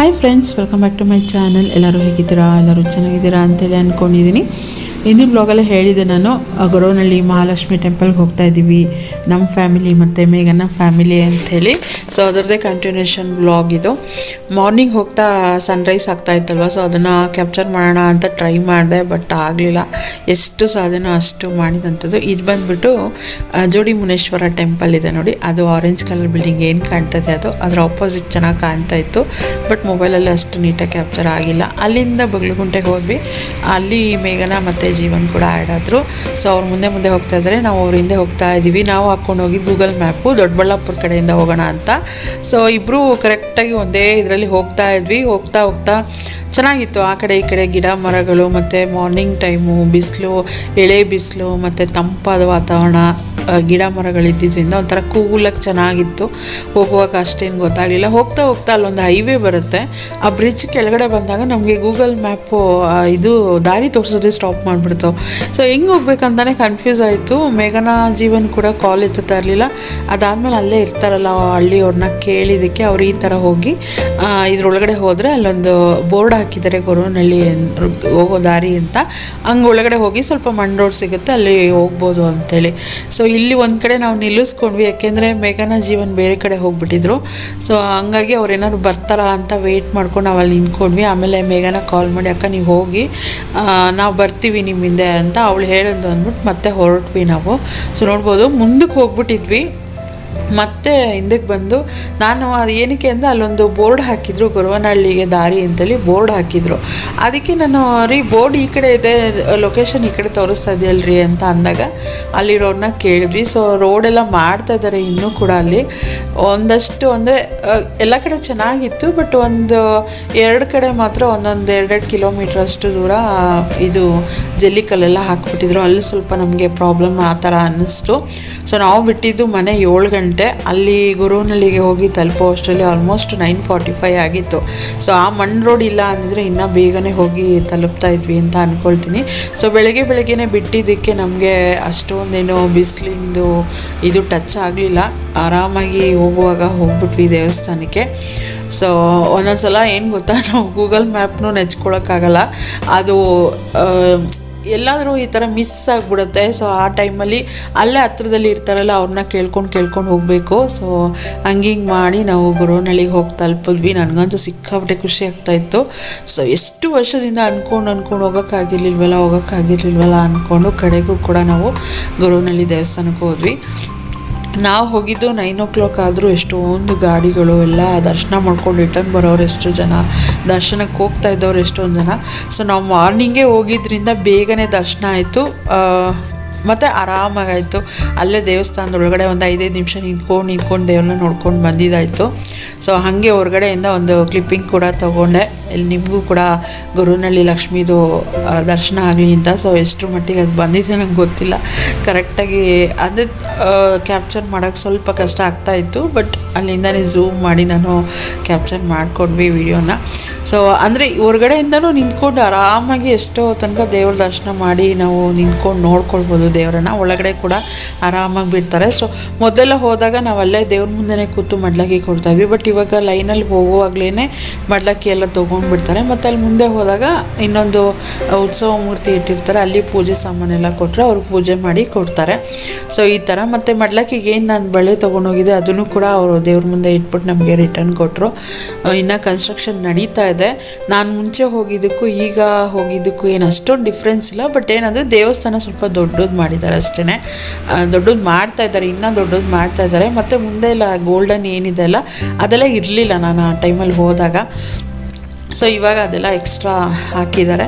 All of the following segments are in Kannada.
Hi friends welcome back to my channel ಎಲ್ಲರೂ ಹೇಗಿದ್ದೀರಾ? ಎಲ್ಲರೂ ಚೆನ್ನಾಗಿದ್ದೀರಾ ಅಂತೇಳಿ ಅಂದ್ಕೊಂಡಿದ್ದೀನಿ. ಹಿಂದಿನ ಬ್ಲಾಗಲ್ಲೇ ಹೇಳಿದೆ ನಾನು ಗೊರವನಹಳ್ಳಿ ಮಹಾಲಕ್ಷ್ಮಿ ಟೆಂಪಲ್ಗೆ ಹೋಗ್ತಾ ಇದ್ದೀವಿ. ನಮ್ಮ ಫ್ಯಾಮಿಲಿ ಮತ್ತು ಮೇಘನ ಫ್ಯಾಮಿಲಿ ಅಂಥೇಳಿ. ಸೊ ಅದರದ್ದೇ ಕಂಟಿನ್ಯೂಷನ್ ಬ್ಲಾಗ್ ಇದು. ಮಾರ್ನಿಂಗ್ ಹೋಗ್ತಾ ಸನ್ರೈಸ್ ಆಗ್ತಾ ಇತ್ತಲ್ವ? ಸೊ ಅದನ್ನು ಕ್ಯಾಪ್ಚರ್ ಮಾಡೋಣ ಅಂತ ಟ್ರೈ ಮಾಡಿದೆ ಬಟ್ ಆಗಲಿಲ್ಲ. ಎಷ್ಟು ಸಾಧನ ಅಷ್ಟು ಮಾಡಿದಂಥದ್ದು. ಇದು ಬಂದುಬಿಟ್ಟು ಜೋಡಿ ಮುನೇಶ್ವರ ಟೆಂಪಲ್ ಇದೆ ನೋಡಿ. ಅದು ಆರೆಂಜ್ ಕಲರ್ ಬಿಲ್ಡಿಂಗ್ ಏನು ಕಾಣ್ತದೆ ಅದು. ಅದರ ಆಪೋಸಿಟ್ ಚೆನ್ನಾಗಿ ಕಾಣ್ತಾ ಇತ್ತು. ಬಟ್ ಮೊಬೈಲಲ್ಲಿ ಅಷ್ಟು ನೀಟಾಗಿ ಕ್ಯಾಪ್ಚರ್ ಆಗಿಲ್ಲ. ಅಲ್ಲಿಂದ ಬಗ್ಲುಗುಂಟೆಗೆ ಹೋದ್ವಿ. ಅಲ್ಲಿ ಮೇಘನ ಮತ್ತು ಜೀವನ್ ಕೂಡ ಆ್ಯಡ್ ಆದರು. ಸೊ ಅವ್ರು ಮುಂದೆ ಮುಂದೆ ಹೋಗ್ತಾ ಇದ್ದಾರೆ ನಾವು ಅವ್ರ ಹಿಂದೆ ಹೋಗ್ತಾ ಇದ್ದೀವಿ ನಾವು ಹಾಕ್ಕೊಂಡು ಹೋಗಿ ಗೂಗಲ್ ಮ್ಯಾಪು ದೊಡ್ಡಬಳ್ಳಾಪುರ ಕಡೆಯಿಂದ ಹೋಗೋಣ ಅಂತ. ಸೊ ಇಬ್ಬರು ಕರೆಕ್ಟಾಗಿ ಒಂದೇ ಇದರಲ್ಲಿ ಹೋಗ್ತಾ ಇದ್ವಿ. ಹೋಗ್ತಾ ಹೋಗ್ತಾ ಚೆನ್ನಾಗಿತ್ತು. ಆ ಕಡೆ ಈ ಕಡೆ ಗಿಡ ಮರಗಳು, ಮತ್ತು ಮಾರ್ನಿಂಗ್ ಟೈಮು ಬಿಸಿಲು, ಎಳೆ ಬಿಸಿಲು, ಮತ್ತು ತಂಪಾದ ವಾತಾವರಣ. ಗಿಡ ಮರಗಳಿದ್ದಿದ್ದರಿಂದ ಒಂಥರ ಕೂಗುಲಕ್ಕೆ ಚೆನ್ನಾಗಿತ್ತು. ಹೋಗುವಾಗ ಅಷ್ಟೇನು ಗೊತ್ತಾಗಲಿಲ್ಲ. ಹೋಗ್ತಾ ಹೋಗ್ತಾ ಅಲ್ಲೊಂದು ಹೈವೇ ಬರುತ್ತೆ. ಆ ಬ್ರಿಡ್ಜ್ ಕೆಳಗಡೆ ಬಂದಾಗ ನಮಗೆ ಗೂಗಲ್ ಮ್ಯಾಪು ಇದು ದಾರಿ ತೋರಿಸೋದೇ ಸ್ಟಾಪ್ ಮಾಡಿಬಿಡ್ತು. ಸೊ ಹೆಂಗೆ ಹೋಗ್ಬೇಕಂತಲೇ ಕನ್ಫ್ಯೂಸ್ ಆಯಿತು. ಮೇಘನ ಜೀವನ್ ಕೂಡ ಕಾಲ್ ಎತ್ತುತ್ತಾ ಇರಲಿಲ್ಲ. ಅದಾದಮೇಲೆ ಅಲ್ಲೇ ಇರ್ತಾರಲ್ಲ ಹಳ್ಳಿಯವ್ರನ್ನ ಕೇಳಿದ್ದಕ್ಕೆ ಅವ್ರು ಈ ಥರ ಹೋಗಿ ಇದ್ರೊಳಗಡೆ ಹೋದರೆ ಅಲ್ಲೊಂದು ಬೋರ್ಡ್ ಹಾಕಿದ್ದಾರೆ ಗೊರವನಹಳ್ಳಿ ಹೋಗೋ ದಾರಿ ಅಂತ. ಹಂಗೆ ಒಳಗಡೆ ಹೋಗಿ ಸ್ವಲ್ಪ ಮಣ್ಣು ರೋಡ್ ಸಿಗುತ್ತೆ, ಅಲ್ಲಿ ಹೋಗ್ಬೋದು ಅಂಥೇಳಿ ಸೊ ಇಲ್ಲಿ ಒಂದು ಕಡೆ ನಾವು ನಿಲ್ಲಿಸ್ಕೊಂಡ್ವಿ, ಯಾಕೆಂದರೆ ಮೇಘನ ಜೀವನ್ ಬೇರೆ ಕಡೆ ಹೋಗ್ಬಿಟ್ಟಿದ್ರು. ಸೊ ಹಂಗಾಗಿ ಅವ್ರು ಏನಾದ್ರು ಬರ್ತಾರಾ ಅಂತ ವೆಯ್ಟ್ ಮಾಡ್ಕೊಂಡು ನಾವು ಅಲ್ಲಿ ನಿಂತ್ಕೊಂಡ್ವಿ. ಆಮೇಲೆ ಮೇಘನ ಕಾಲ್ ಮಾಡಿ, ಅಕ್ಕ, ನೀವು ಹೋಗಿ ನಾವು ಬರ್ತೀವಿ ನಿಮ್ಮಿಂದೆ ಅಂತ ಅವಳು ಹೇಳೋದು ಅಂದ್ಬಿಟ್ಟು ಮತ್ತೆ ಹೊರಟ್ವಿ ನಾವು. ಸೊ ನೋಡ್ಬೋದು ಮುಂದಕ್ಕೆ ಹೋಗ್ಬಿಟ್ಟಿದ್ವಿ. ಮತ್ತೆ ಹಿಂದಕ್ಕೆ ಬಂದು ನಾನು ಅದು ಏನಕ್ಕೆ ಅಂದರೆ ಅಲ್ಲೊಂದು ಬೋರ್ಡ್ ಹಾಕಿದ್ರು ಗೊರವನಹಳ್ಳಿಗೆ ದಾರಿ ಅಂತೇಳಿ ಬೋರ್ಡ್ ಹಾಕಿದ್ರು. ಅದಕ್ಕೆ ನಾನು, ರೀ ಬೋರ್ಡ್ ಈ ಕಡೆ ಇದೆ ಲೊಕೇಶನ್ ಈ ಕಡೆ ತೋರಿಸ್ತಾ ಇದೆಯಲ್ರಿ ಅಂತ ಅಂದಾಗ ಅಲ್ಲಿರೋರನ್ನ ಕೇಳಿದ್ವಿ. ಸೊ ರೋಡೆಲ್ಲ ಮಾಡ್ತಾ ಇದ್ದಾರೆ ಇನ್ನೂ ಕೂಡ ಅಲ್ಲಿ. ಒಂದಷ್ಟು ಅಂದರೆ ಎಲ್ಲ ಕಡೆ ಚೆನ್ನಾಗಿತ್ತು ಬಟ್ ಒಂದು ಎರಡು ಕಡೆ ಮಾತ್ರ ಒಂದೊಂದು ಎರಡೆರಡು ಕಿಲೋಮೀಟ್ರ್ ಅಷ್ಟು ದೂರ ಇದು ಜಲ್ಲಿಕಲ್ಲೆಲ್ಲ ಹಾಕ್ಬಿಟ್ಟಿದ್ರು. ಅಲ್ಲಿ ಸ್ವಲ್ಪ ನಮಗೆ ಪ್ರಾಬ್ಲಮ್ ಆ ಥರ ಅನ್ನಿಸ್ತು. ಸೊ ನಾವು ಬಿಟ್ಟಿದ್ದು ಮನೆ ಏಳು ಅಲ್ಲಿ ಗುರುವನಹಳ್ಳಿಗೆ ಹೋಗಿ ತಲುಪೋ ಅಷ್ಟರಲ್ಲಿ ಆಲ್ಮೋಸ್ಟ್ ನೈನ್ ಫಾರ್ಟಿ ಫೈ ಆಗಿತ್ತು. ಸೊ ಆ ಮಣ್ಣು ರೋಡ್ ಇಲ್ಲ ಅಂದಿದ್ರೆ ಇನ್ನೂ ಬೇಗನೆ ಹೋಗಿ ತಲುಪ್ತಾ ಇದ್ವಿ ಅಂತ ಅಂದ್ಕೊಳ್ತೀನಿ ಸೊ ಬೆಳಗ್ಗೆ ಬೆಳಗ್ಗೆನೆ ಬಿಟ್ಟಿದ್ದಕ್ಕೆ ನಮಗೆ ಅಷ್ಟೊಂದೇನು ಬಿಸಿಲಿಂದು ಇದು ಟಚ್ ಆಗಲಿಲ್ಲ. ಆರಾಮಾಗಿ ಹೋಗುವಾಗ ಹೋಗ್ಬಿಟ್ವಿ ದೇವಸ್ಥಾನಕ್ಕೆ. ಸೊ ಒಂದೊಂದ್ಸಲ ಏನು ಗೊತ್ತಾ, ನಾವು ಗೂಗಲ್ ಮ್ಯಾಪ್ನೂ ನೆಚ್ಕೊಳೋಕ್ಕಾಗಲ್ಲ. ಅದು ಎಲ್ಲಾದರೂ ಈ ಥರ ಮಿಸ್ ಆಗಿಬಿಡುತ್ತೆ. ಸೊ ಆ ಟೈಮಲ್ಲಿ ಅಲ್ಲೇ ಹತ್ರದಲ್ಲಿ ಇರ್ತಾರಲ್ಲ ಅವ್ರನ್ನ ಕೇಳ್ಕೊಂಡು ಕೇಳ್ಕೊಂಡು ಹೋಗಬೇಕು. ಸೊ ಹಂಗೆ ಹಿಂಗೆ ಮಾಡಿ ನಾವು ಗುರುವನಹಳ್ಳಿಗೆ ಹೋಗಿ ತಲುಪಿದ್ವಿ. ನನಗಂತೂ ಸಿಕ್ಕಾಪಟ್ಟೆ ಖುಷಿ ಆಗ್ತಾಯಿತ್ತು ಸೊ ಎಷ್ಟು ವರ್ಷದಿಂದ ಅಂದ್ಕೊಂಡು ಅಂದ್ಕೊಂಡು ಹೋಗೋಕ್ಕಾಗಿರ್ಲಿಲ್ವಲ್ಲ ಹೋಗೋಕ್ಕಾಗಿರ್ಲಿಲ್ವಲ್ಲ ಅಂದ್ಕೊಂಡು ಕಡೆಗೂ ಕೂಡ ನಾವು ಗುರುವನಹಳ್ಳಿ ದೇವಸ್ಥಾನಕ್ಕೆ ಹೋದ್ವಿ. ನಾವು ಹೋಗಿದ್ದು ನೈನ್ ಓ ಕ್ಲಾಕ್ ಆದರೂ ಎಷ್ಟೊಂದು ಗಾಡಿಗಳು ಎಲ್ಲ ದರ್ಶನ ಮಾಡ್ಕೊಂಡು ರಿಟರ್ನ್ ಬರೋರು ಎಷ್ಟು ಜನ. ದರ್ಶನಕ್ಕೆ ಹೋಗ್ತಾ ಇದ್ದವ್ರು ಎಷ್ಟೊಂದು ಜನ. ಸೊ ನಾವು ಮಾರ್ನಿಂಗೇ ಹೋಗಿದ್ರಿಂದ ಬೇಗನೆ ದರ್ಶನ ಆಯಿತು. ಮತ್ತು ಆರಾಮಾಗಾಯಿತು. ಅಲ್ಲೇ ದೇವಸ್ಥಾನದ ಒಳಗಡೆ ಒಂದು ಐದೈದು ನಿಮಿಷ ನಿಂತ್ಕೊಂಡು ನಿಂತ್ಕೊಂಡು ದೇವ್ರನ್ನ ನೋಡ್ಕೊಂಡು ಬಂದಿದ್ದಾಯಿತು. ಸೊ ಹಾಗೆ ಹೊರಗಡೆಯಿಂದ ಒಂದು ಕ್ಲಿಪ್ಪಿಂಗ್ ಕೂಡ ತೊಗೊಂಡೆ. ಇಲ್ಲಿ ನಿಮಗೂ ಕೂಡ ಗುರುನಳ್ಳಿ ಲಕ್ಷ್ಮೀದು ದರ್ಶನ ಆಗಲಿ ಅಂತ. ಸೊ ಎಷ್ಟು ಮಟ್ಟಿಗೆ ಅದು ಬಂದಿದೆ ನಂಗೆ ಗೊತ್ತಿಲ್ಲ. ಕರೆಕ್ಟಾಗಿ ಅದು ಕ್ಯಾಪ್ಚರ್ ಮಾಡೋಕ್ಕೆ ಸ್ವಲ್ಪ ಕಷ್ಟ ಆಗ್ತಾ ಇತ್ತು. ಬಟ್ ಅಲ್ಲಿಂದನೇ ಝೂಮ್ ಮಾಡಿ ನಾನು ಕ್ಯಾಪ್ಚರ್ ಮಾಡಿಕೊಂಡ್ವಿ ವಿಡಿಯೋನ ಸೊ ಅಂದರೆ ಹೊರಗಡೆಯಿಂದನೂ ನಿಂತ್ಕೊಂಡು ಆರಾಮಾಗಿ ಎಷ್ಟೋ ತನಕ ದೇವ್ರ ದರ್ಶನ ಮಾಡಿ ನಾವು ನಿಂತ್ಕೊಂಡು ನೋಡ್ಕೊಳ್ಬೋದು ದೇವರನ್ನ. ಒಳಗಡೆ ಕೂಡ ಆರಾಮಾಗಿ ಬಿಡ್ತಾರೆ. ಸೊ ಮೊದಲೆಲ್ಲ ಹೋದಾಗ ನಾವು ಅಲ್ಲೇ ದೇವ್ರ ಮುಂದೆನೇ ಕೂತು ಮಡ್ಲಕ್ಕಿ ಕೊಡ್ತಾಯಿದ್ವಿ ಬಟ್ ಇವಾಗ ಲೈನಲ್ಲಿ ಹೋಗುವಾಗಲೇ ಮಡ್ಲಕ್ಕಿ ಎಲ್ಲ ತೊಗೊಂಡ್ಬಿಡ್ತಾರೆ ಮತ್ತು ಅಲ್ಲಿ ಮುಂದೆ ಹೋದಾಗ ಇನ್ನೊಂದು ಉತ್ಸವ ಮೂರ್ತಿ ಇಟ್ಟಿರ್ತಾರೆ. ಅಲ್ಲಿ ಪೂಜೆ ಸಾಮಾನೆಲ್ಲ ಕೊಟ್ಟರೆ ಅವ್ರು ಪೂಜೆ ಮಾಡಿ ಕೊಡ್ತಾರೆ. ಸೊ ಈ ಥರ ಮತ್ತು ಮಡ್ಲಕ್ಕಿಗೆ ಏನು ನಾನು ಬಳೆ ತೊಗೊಂಡೋಗಿದ್ದೆ, ಅದನ್ನು ಕೂಡ ಅವರು ದೇವ್ರ ಮುಂದೆ ಇಟ್ಬಿಟ್ಟು ನಮಗೆ ರಿಟರ್ನ್ ಕೊಟ್ಟರು ಇನ್ನು ಕನ್ಸ್ಟ್ರಕ್ಷನ್ ನಡೀತಾ ಇದೆ. ನಾನು ಮುಂಚೆ ಹೋಗಿದ್ದಕ್ಕೂ ಈಗ ಹೋಗಿದ್ದಕ್ಕೂ ಏನು ಅಷ್ಟೊಂದು ಡಿಫ್ರೆನ್ಸ್ ಇಲ್ಲ. ಬಟ್ ಏನಂದರೆ ದೇವಸ್ಥಾನ ಸ್ವಲ್ಪ ದೊಡ್ಡದು ಮಾಡಿದ್ದಾರೆ ಅಷ್ಟೇ ದೊಡ್ಡದು ಮಾಡ್ತಾ ಇದ್ದಾರೆ. ಇನ್ನೂ ದೊಡ್ಡದು ಮಾಡ್ತಾ ಇದ್ದಾರೆ. ಮತ್ತು ಮುಂದೆ ಎಲ್ಲ ಗೋಲ್ಡನ್ ಏನಿದೆ ಅಲ್ಲ, ಅದೆಲ್ಲ ಇರಲಿಲ್ಲ ನಾನು ಆ ಟೈಮಲ್ಲಿ ಹೋದಾಗ. ಸೊ ಇವಾಗ ಅದೆಲ್ಲ ಎಕ್ಸ್ಟ್ರಾ ಹಾಕಿದ್ದಾರೆ.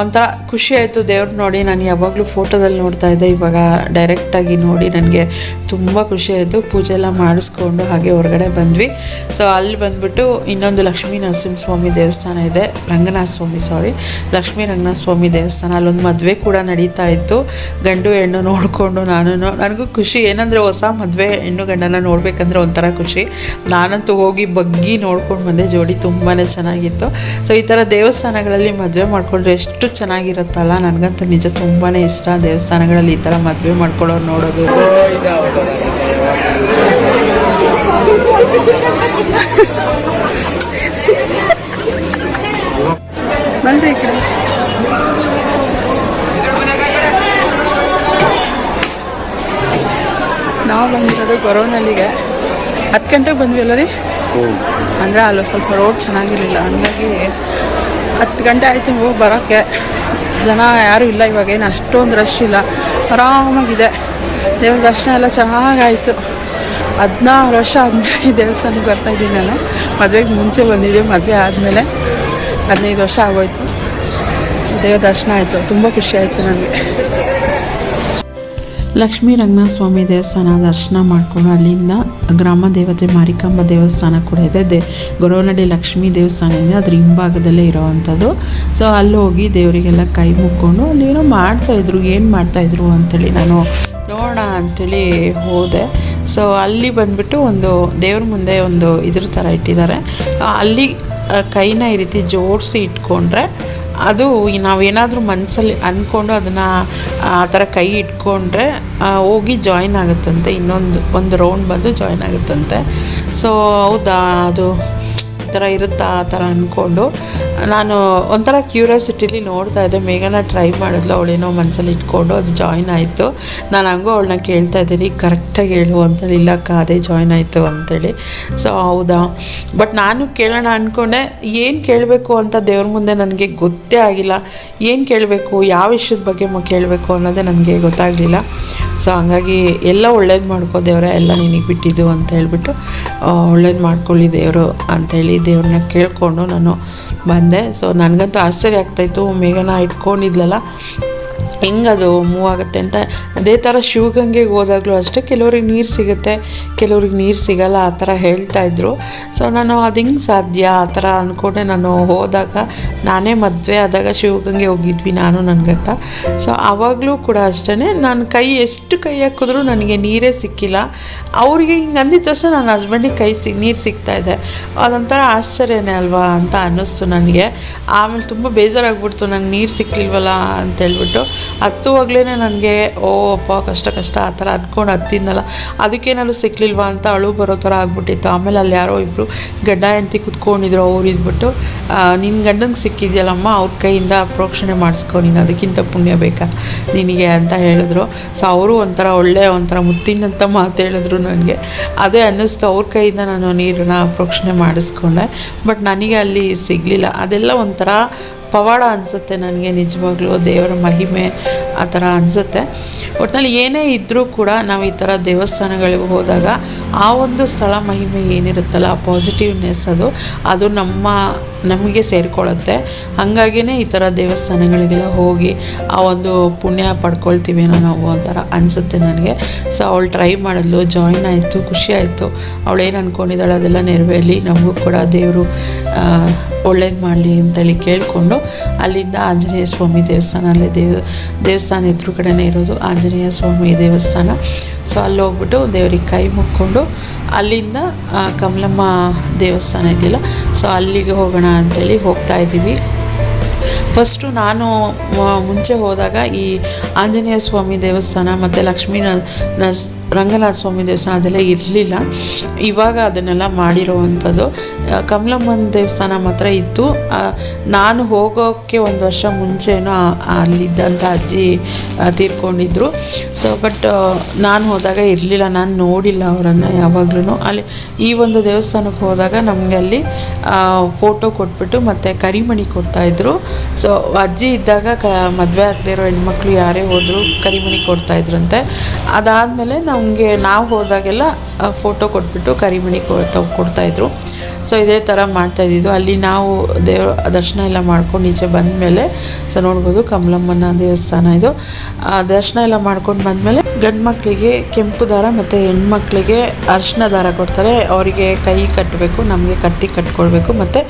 ಒಂಥರ ಖುಷಿ ಆಯಿತು ದೇವ್ರು ನೋಡಿ. ನಾನು ಯಾವಾಗಲೂ ಫೋಟೋದಲ್ಲಿ ನೋಡ್ತಾ ಇದ್ದೆ. ಇವಾಗ ಡೈರೆಕ್ಟಾಗಿ ನೋಡಿ ನನಗೆ ತುಂಬ ಖುಷಿ ಆಯಿತು. ಪೂಜೆ ಎಲ್ಲ ಮಾಡಿಸ್ಕೊಂಡು ಹಾಗೆ ಹೊರಗಡೆ ಬಂದ್ವಿ. ಸೊ ಅಲ್ಲಿ ಬಂದ್ಬಿಟ್ಟು ಇನ್ನೊಂದು ಲಕ್ಷ್ಮೀ ನರಸಿಂಹಸ್ವಾಮಿ ದೇವಸ್ಥಾನ ಇದೆ. ರಂಗನಾಥ ಸ್ವಾಮಿ ಸಾರಿ ಲಕ್ಷ್ಮೀ ರಂಗನಾಥ ಸ್ವಾಮಿ ದೇವಸ್ಥಾನ. ಅಲ್ಲೊಂದು ಮದುವೆ ಕೂಡ ನಡೀತಾ ಇತ್ತು. ಗಂಡು, ಹೆಣ್ಣು ನೋಡಿಕೊಂಡು ನಾನು ನನಗೂ ಖುಷಿ. ಏನಂದರೆ ಹೊಸ ಮದುವೆ, ಹೆಣ್ಣು ಗಂಡನ ನೋಡಬೇಕಂದ್ರೆ ಒಂಥರ ಖುಷಿ. ನಾನಂತೂ ಹೋಗಿ ಬಗ್ಗಿ ನೋಡ್ಕೊಂಡು ಬಂದೆ. ಜೋಡಿ ತುಂಬಾ ಚೆನ್ನಾಗಿತ್ತು. ಸೊ ಈ ಥರ ದೇವಸ್ಥಾನಗಳಲ್ಲಿ ಮದುವೆ ಮಾಡಿಕೊಂಡ್ರೆ ಎಷ್ಟು ಚೆನ್ನಾಗಿರುತ್ತಲ್ಲ? ನನಗಂತೂ ನಿಜ ತುಂಬಾ ಇಷ್ಟ ದೇವಸ್ಥಾನಗಳಲ್ಲಿ ಈ ಥರ ಮದುವೆ ಮಾಡ್ಕೊಳ್ಳೋರು ನೋಡೋದು. ನಾವು ಬಂದಿರೋದು ಗೊರವನಲ್ಲಿಗೆ ಹತ್ತು ಗಂಟೆಗೆ ಬಂದ್ವಿ ಅಲ್ಲ ರೀ? ಅಂದರೆ ಅಲ್ಲ ಸ್ವಲ್ಪ ರೋಡ್ ಚೆನ್ನಾಗಿರಲಿಲ್ಲ. ಹಂಗಾಗಿ ಹತ್ತು ಗಂಟೆ ಆಯಿತು ಹೋಗಿ ಬರೋಕ್ಕೆ. ಜನ ಯಾರೂ ಇಲ್ಲ ಇವಾಗ, ಏನು ಅಷ್ಟೊಂದು ರಶ್ ಇಲ್ಲ. ಆರಾಮಾಗಿದೆ. ದೇವ್ರ ದರ್ಶನ ಎಲ್ಲ ಚೆನ್ನಾಗಾಯಿತು. ಹದಿನಾರು ವರ್ಷ ಆದಮೇಲೆ ಈ ದೇವಸ್ಥಾನಕ್ಕೆ ಬರ್ತಾ ಇದ್ದೀನಿ ನಾನು. ಮದುವೆಗೆ ಮುಂಚೆ ಬಂದಿದ್ದೆ ಮದುವೆ ಆದಮೇಲೆ ಹದಿನೈದು ವರ್ಷ ಆಗೋಯ್ತು. ದೇವ್ರ ದರ್ಶನ ಆಯಿತು. ತುಂಬ ಖುಷಿ ಆಯಿತು ನನಗೆ. ಲಕ್ಷ್ಮೀ ರಂಗನಾಥ ಸ್ವಾಮಿ ದೇವಸ್ಥಾನ ದರ್ಶನ ಮಾಡಿಕೊಂಡು ಅಲ್ಲಿಂದ ಗ್ರಾಮ ದೇವತೆ ಮಾರಿಕಾಂಬ ದೇವಸ್ಥಾನ ಕೂಡ ಇದೆ. ದೇ ಗೊರವನಹಳ್ಳಿ ಲಕ್ಷ್ಮೀ ದೇವಸ್ಥಾನ ಇದೆ. ಅದ್ರ ಹಿಂಭಾಗದಲ್ಲೇ ಇರೋವಂಥದ್ದು. ಸೊ ಅಲ್ಲಿ ಹೋಗಿ ದೇವರಿಗೆಲ್ಲ ಕೈ ಮುಕ್ಕೊಂಡು ಅಲ್ಲೇನೋ ಮಾಡ್ತಾಯಿದ್ರು ಏನು ಮಾಡ್ತಾಯಿದ್ರು ಅಂಥೇಳಿ ನಾನು ನೋಡೋಣ ಅಂಥೇಳಿ ಹೋದೆ. ಸೊ ಅಲ್ಲಿ ಬಂದ್ಬಿಟ್ಟು ಒಂದು ದೇವ್ರ ಮುಂದೆ ಒಂದು ಇದ್ರ ಥರ ಇಟ್ಟಿದ್ದಾರೆ. ಅಲ್ಲಿ ಕೈನ ಈ ರೀತಿ ಜೋಡಿಸಿ ಇಟ್ಕೊಂಡ್ರೆ ಅದು ನಾವೇನಾದರೂ ಮನಸ್ಸಲ್ಲಿ ಅಂದ್ಕೊಂಡು ಅದನ್ನು, ಆ ಥರ ಕೈ ಇಟ್ಕೊಂಡ್ರೆ ಹೋಗಿ ಜಾಯಿನ್ ಆಗುತ್ತಂತೆ. ಇನ್ನೊಂದು, ಒಂದು ರೌಂಡ್ ಬಂದು ಜಾಯಿನ್ ಆಗುತ್ತಂತೆ. ಸೊ ಹೌದಾ ಅದು? ಥರ ಇರುತ್ತಾ ಆ ಥರ ಅಂದ್ಕೊಂಡು ನಾನು ಒಂಥರ ಕ್ಯೂರಿಯಾಸಿಟಿಲಿ ನೋಡ್ತಾ ಇದ್ದೆ. ಮೇಘನ ಟ್ರೈ ಮಾಡಿದ್ಲು ಅವಳೇನೋ ಮನಸ್ಸಲ್ಲಿ ಇಟ್ಕೊಂಡು ಅದು ಜಾಯಿನ್ ಆಯಿತು. ನಾನು ಹಂಗೂ ಅವಳನ್ನ ಕೇಳ್ತಾ ಇದ್ದೀನಿ ಕರೆಕ್ಟಾಗಿ ಹೇಳು ಅಂತೇಳಿ ಇಲ್ಲ ಅಕ್ಕ, ಅದೇ ಜಾಯ್ನ್ ಆಯಿತು ಅಂತೇಳಿ ಸೊ ಹೌದಾ? ಬಟ್ ನಾನು ಕೇಳೋಣ ಅಂದ್ಕೊಂಡೆ ಏನು ಕೇಳಬೇಕು ಅಂತ ದೇವ್ರ ಮುಂದೆ ನನಗೆ ಗೊತ್ತೇ ಆಗಿಲ್ಲ. ಏನು ಕೇಳಬೇಕು, ಯಾವ ವಿಷಯದ ಬಗ್ಗೆ ಕೇಳಬೇಕು ಅನ್ನೋದೇ ನನಗೆ ಗೊತ್ತಾಗಲಿಲ್ಲ. ಸೊ ಹಂಗಾಗಿ ಎಲ್ಲ ಒಳ್ಳೇದು ಮಾಡ್ಕೋ ದೇವ್ರೆ, ಎಲ್ಲ ನಿನಗೆ ಬಿಟ್ಟಿದ್ದು ಅಂತ ಹೇಳ್ಬಿಟ್ಟು ಒಳ್ಳೇದು ಮಾಡ್ಕೊಳ್ಳಿ ದೇವರು ಅಂಥೇಳಿ ದೇವ್ರನ್ನ ಕೇಳಿಕೊಂಡು ನಾನು ಬಂದೆ. ಸೊ ನನಗಂತೂ ಆಶ್ಚರ್ಯ ಆಗ್ತಾಯಿತ್ತು ಮೇಘನ ಇಟ್ಕೊಂಡಿದ್ಲಲ್ಲ. ಹೆಂಗದು ಮೂವ್ ಆಗುತ್ತೆ ಅಂತ. ಅದೇ ಥರ ಶಿವಗಂಗೆಗೆ ಹೋದಾಗಲೂ ಅಷ್ಟೇ ಕೆಲವ್ರಿಗೆ ನೀರು ಸಿಗುತ್ತೆ, ಕೆಲವ್ರಿಗೆ ನೀರು ಸಿಗಲ್ಲ, ಆ ಥರ ಹೇಳ್ತಾ ಇದ್ರು. ಸೊ ನಾನು ಅದು ಹಿಂಗೆ ಸಾಧ್ಯ? ಆ ಥರ ಅಂದ್ಕೊಂಡೆ ನಾನು ಹೋದಾಗ. ನಾನೇ ಮದುವೆ ಆದಾಗ ಶಿವಗಂಗೆ ಹೋಗಿದ್ವಿ ನಾನು ನನ್ನ ಗಂಟ ಸೊ ಆವಾಗಲೂ ಕೂಡ ಅಷ್ಟೇ ನಾನು ಕೈ ಎಷ್ಟು ಕೈ ಹಾಕಿದ್ರು ನನಗೆ ನೀರೇ ಸಿಕ್ಕಿಲ್ಲ. ಅವರಿಗೆ ಹಿಂಗೆ ಅಂದಿದ ತಕ್ಷಣ ನನ್ನ ಹಸ್ಬೆಂಡಿಗೆ ಕೈ ಸಿ, ನೀರು ಸಿಗ್ತಾ ಇದೆ. ಅದೊಂಥರ ಆಶ್ಚರ್ಯನೇ ಅಲ್ವಾ ಅಂತ ಅನ್ನಿಸ್ತು ನನಗೆ. ಆಮೇಲೆ ತುಂಬ ಬೇಜಾರಾಗ್ಬಿಡ್ತು, ನಂಗೆ ನೀರು ಸಿಕ್ಲಿಲ್ವಲ್ಲ ಅಂತ ಹೇಳ್ಬಿಟ್ಟು. ಹತ್ತುವಾಗಲೇ ನನಗೆ, ಓ, ಅಪ್ಪ, ಕಷ್ಟ ಕಷ್ಟ, ಆ ಥರ ಅಂದ್ಕೊಂಡು ಹತ್ತಿದ್ನಲ್ಲ. ಅದಕ್ಕೇನಾದ್ರು ಸಿಕ್ಕಲಿಲ್ವಾ ಅಂತ ಅಳು ಬರೋ ಥರ ಆಗ್ಬಿಟ್ಟಿತ್ತು. ಆಮೇಲೆ ಅಲ್ಲಿ ಯಾರೋ ಇಬ್ಬರು ಗಡ್ಡ ಹೆಂಡ್ತಿ ಕುತ್ಕೊಂಡಿದ್ರು, ಅವ್ರು ಇದ್ಬಿಟ್ಟು ನಿನ್ನ ಗಂಡಂಗೆ ಸಿಕ್ಕಿದ್ಯಲ್ಲಮ್ಮ, ಅವ್ರ ಕೈಯಿಂದ ಪ್ರೋಕ್ಷಣೆ ಮಾಡಿಸ್ಕೊ, ನೀನು ಅದಕ್ಕಿಂತ ಪುಣ್ಯ ಬೇಕಾ ನಿನಗೆ ಅಂತ ಹೇಳಿದ್ರು. ಸೊ ಅವರು ಒಂಥರ ಒಳ್ಳೆ, ಒಂಥರ ಮುತ್ತಿನಂತ ಮಾತು ಹೇಳಿದ್ರು ನನಗೆ. ಅದೇ ಅನ್ನಿಸ್ತು, ಅವ್ರ ಕೈಯಿಂದ ನಾನು ನೀರನ್ನ ಪ್ರೋಕ್ಷಣೆ ಮಾಡಿಸ್ಕೊಂಡೆ. ಬಟ್ ನನಗೆ ಅಲ್ಲಿ ಸಿಗಲಿಲ್ಲ. ಅದೆಲ್ಲ ಒಂಥರ ಪವಾಡ ಅನಿಸುತ್ತೆ ನನಗೆ ನಿಜವಾಗ್ಲೂ ದೇವರ ಮಹಿಮೆ ಆ ಥರ ಅನಿಸುತ್ತೆ. ಒಟ್ಟಿನಲ್ಲಿ ಏನೇ ಇದ್ದರೂ ಕೂಡ ನಾವು ಈ ಥರ ದೇವಸ್ಥಾನಗಳಿಗೆ ಹೋದಾಗ ಆ ಒಂದು ಸ್ಥಳ ಮಹಿಮೆ ಏನಿರುತ್ತಲ್ಲ, ಆ ಪಾಸಿಟಿವ್ನೆಸ್ ಅದು ಅದು ನಮ್ಮ ನಮಗೆ ಸೇರಿಕೊಳ್ಳುತ್ತೆ. ಹಾಗಾಗಿನೇ ಈ ಥರ ದೇವಸ್ಥಾನಗಳಿಗೆಲ್ಲ ಹೋಗಿ ಆ ಒಂದು ಪುಣ್ಯ ಪಡ್ಕೊಳ್ತೀವೇನೋ ನಾವು ಒಂಥರ ಅನಿಸುತ್ತೆ ನನಗೆ. ಸೊ ಅವಳು ಟ್ರೈ ಮಾಡಿದ್ಲು ಜಾಯಿನ್ ಆಯಿತು, ಖುಷಿ ಆಯಿತು. ಅವಳು ಏನು ಅಂದ್ಕೊಂಡಿದ್ದಾಳೆ ಅದೆಲ್ಲ ನೆರವೇರಲಿ. ನಮಗೂ ಕೂಡ ದೇವರು ಒಳ್ಳೇದು ಮಾಡಲಿ ಅಂತೇಳಿ ಕೇಳಿಕೊಂಡು ಅಲ್ಲಿಂದ ಆಂಜನೇಯ ಸ್ವಾಮಿ ದೇವಸ್ಥಾನ, ಅಲ್ಲಿ ದೇವ, ದೇವಸ್ಥಾನ ಎದುರುಗಡೆನೇ ಇರೋದು ಆಂಜನೇಯ ಸ್ವಾಮಿ ದೇವಸ್ಥಾನ. ಸೊ ಅಲ್ಲಿ ಹೋಗ್ಬಿಟ್ಟು ದೇವ್ರಿಗೆ ಕೈ ಮುಕ್ಕೊಂಡು ಅಲ್ಲಿಂದ ಕಮಲಮ್ಮ ದೇವಸ್ಥಾನ ಇದೆಯಲ್ಲ. ಸೊ ಅಲ್ಲಿಗೆ ಹೋಗೋಣ ಅಂತೇಳಿ ಹೋಗ್ತಾ ಇದ್ದೀವಿ. ಫಸ್ಟು ನಾನು ಮುಂಚೆ ಹೋದಾಗ ಈ ಆಂಜನೇಯ ಸ್ವಾಮಿ ದೇವಸ್ಥಾನ ಮತ್ತು ಲಕ್ಷ್ಮೀ ರಂಗನಾಥ ಸ್ವಾಮಿ ದೇವಸ್ಥಾನ ಅದೆಲ್ಲ ಇರಲಿಲ್ಲ. ಇವಾಗ ಅದನ್ನೆಲ್ಲ ಮಾಡಿರೋವಂಥದ್ದು. ಕಮಲಮ್ಮನ ದೇವಸ್ಥಾನ ಮಾತ್ರ ಇತ್ತು ನಾನು ಹೋಗೋಕ್ಕೆ ಒಂದು ವರ್ಷ ಮುಂಚೆನೂ ಅಲ್ಲಿದ್ದಂಥ ಅಜ್ಜಿ ತೀರ್ಕೊಂಡಿದ್ರು. ಸೊ ಬಟ್ ನಾನು ಹೋದಾಗ ಇರಲಿಲ್ಲ, ನಾನು ನೋಡಿಲ್ಲ ಅವರನ್ನು ಯಾವಾಗಲೂ ಅಲ್ಲಿ ಈ ಒಂದು ದೇವಸ್ಥಾನಕ್ಕೆ ಹೋದಾಗ ನಮಗೆ ಅಲ್ಲಿ ಫೋಟೋ ಕೊಟ್ಬಿಟ್ಟು ಮತ್ತು ಕರಿಮಣಿ ಕೊಡ್ತಾಯಿದ್ರು ಸೊ ಅಜ್ಜಿ ಇದ್ದಾಗ ಕ, ಮದುವೆ ಆಗದೆ ಇರೋ ಹೆಣ್ಮಕ್ಳು ಯಾರೇ ಹೋದರೂ ಕರಿಮಣಿ ಕೊಡ್ತಾಯಿದ್ರಂತೆ ಅದಾದಮೇಲೆ ನಮಗೆ ನಾವು ಹೋದಾಗೆಲ್ಲ ಫೋಟೋ ಕೊಟ್ಬಿಟ್ಟು ಕರಿಮಣಿ ಕೊಡ್ತಾ ಕೊಡ್ತಾಯಿದ್ರು ಸೊ ಇದೇ ಥರ ಮಾಡ್ತಾಯಿದ್ದಿದ್ದು ಅಲ್ಲಿ ನಾವು ದೇವ್ರ ದರ್ಶನ ಎಲ್ಲ ಮಾಡ್ಕೊಂಡು ಈಚೆ ಬಂದಮೇಲೆ ಸೊ ನೋಡ್ಬೋದು ಕಮಲಮ್ಮನ ದೇವಸ್ಥಾನ ಇದು. ಆ ದರ್ಶನ ಎಲ್ಲ ಮಾಡ್ಕೊಂಡು ಬಂದಮೇಲೆ ಗಂಡು ಮಕ್ಕಳಿಗೆ ಕೆಂಪು ದಾರ ಮತ್ತು ಹೆಣ್ಮಕ್ಳಿಗೆ ಅರಿಶಿನ ದಾರ ಕೊಡ್ತಾರೆ. ಅವರಿಗೆ ಕೈ ಕಟ್ಟಬೇಕು ನಮಗೆ ಕತ್ತಿ ಕಟ್ಕೊಳ್ಬೇಕು ಮತ್ತು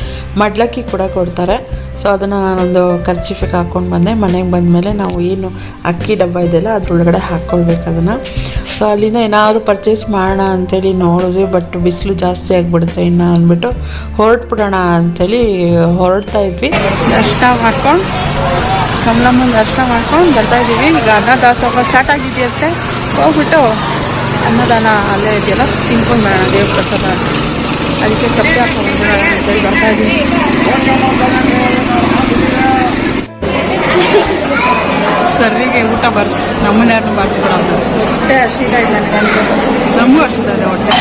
ಮಡ್ಲಕ್ಕಿ ಕೂಡ ಕೊಡ್ತಾರೆ. ಸೊ ಅದನ್ನು ನಾನೊಂದು ಖರ್ಚಿಫಿಗೆ ಹಾಕ್ಕೊಂಡು ಬಂದೆ. ಮನೆಗೆ ಬಂದಮೇಲೆ ನಾವು ಏನು ಅಕ್ಕಿ ಡಬ್ಬ ಇದೆಯಲ್ಲ, ಅದರೊಳಗಡೆ ಹಾಕ್ಕೊಳ್ಬೇಕು ಅದನ್ನು. ಸೊ ಅಲ್ಲಿಂದ ಏನಾದರೂ ಪರ್ಚೇಸ್ ಮಾಡೋಣ ಅಂತೇಳಿ ನೋಡಿದ್ವಿ ಬಟ್ ಬಿಸಿಲು ಜಾಸ್ತಿ ಆಗಿಬಿಡುತ್ತೆ ಇನ್ನು ಅಂದ್ಬಿಟ್ಟು ಹೊರಟ್ಬಿಡೋಣ ಅಂಥೇಳಿ ಹೊರಡ್ತಾ ಇದ್ವಿ. ದರ್ಶನ ಮಾಡ್ಕೊಂಡು ಕಮಲಮ್ಮನ ದರ್ಶನ ಮಾಡ್ಕೊಂಡು ಬರ್ತಾ ಇದ್ದೀವಿ. ಈಗ ಅನ್ನದಾಸೋಹ ಸ್ಟಾರ್ಟ್ ಆಗಿದೆಯಂತೆ. ಹೋಗ್ಬಿಟ್ಟು ಅನ್ನದಾನ ಅಲ್ಲೇ ಇದೆಯಲ್ಲ, ತಿನ್ಕೊಂಡು ಬರೋಣ, ದೇವ್ರ ಪ್ರಸಾದ. ಅದಕ್ಕೆ ಚಪ್ಪಲಿ ಹಾಕೊಂಡು ಅಂತೇಳಿ ಬರ್ತಾ ಇದ್ದೀವಿ. ಸರ್ರಿಗೆ ಊಟ ಬರ್ಸ್ ನಮ್ಮನೆಯವ್ರನ್ನ ಅಂತ. ಹೊಟ್ಟೆ ಹಸಿದ ನಮಗೂ ಹಸಿತದೆ ಹೊಟ್ಟೆ.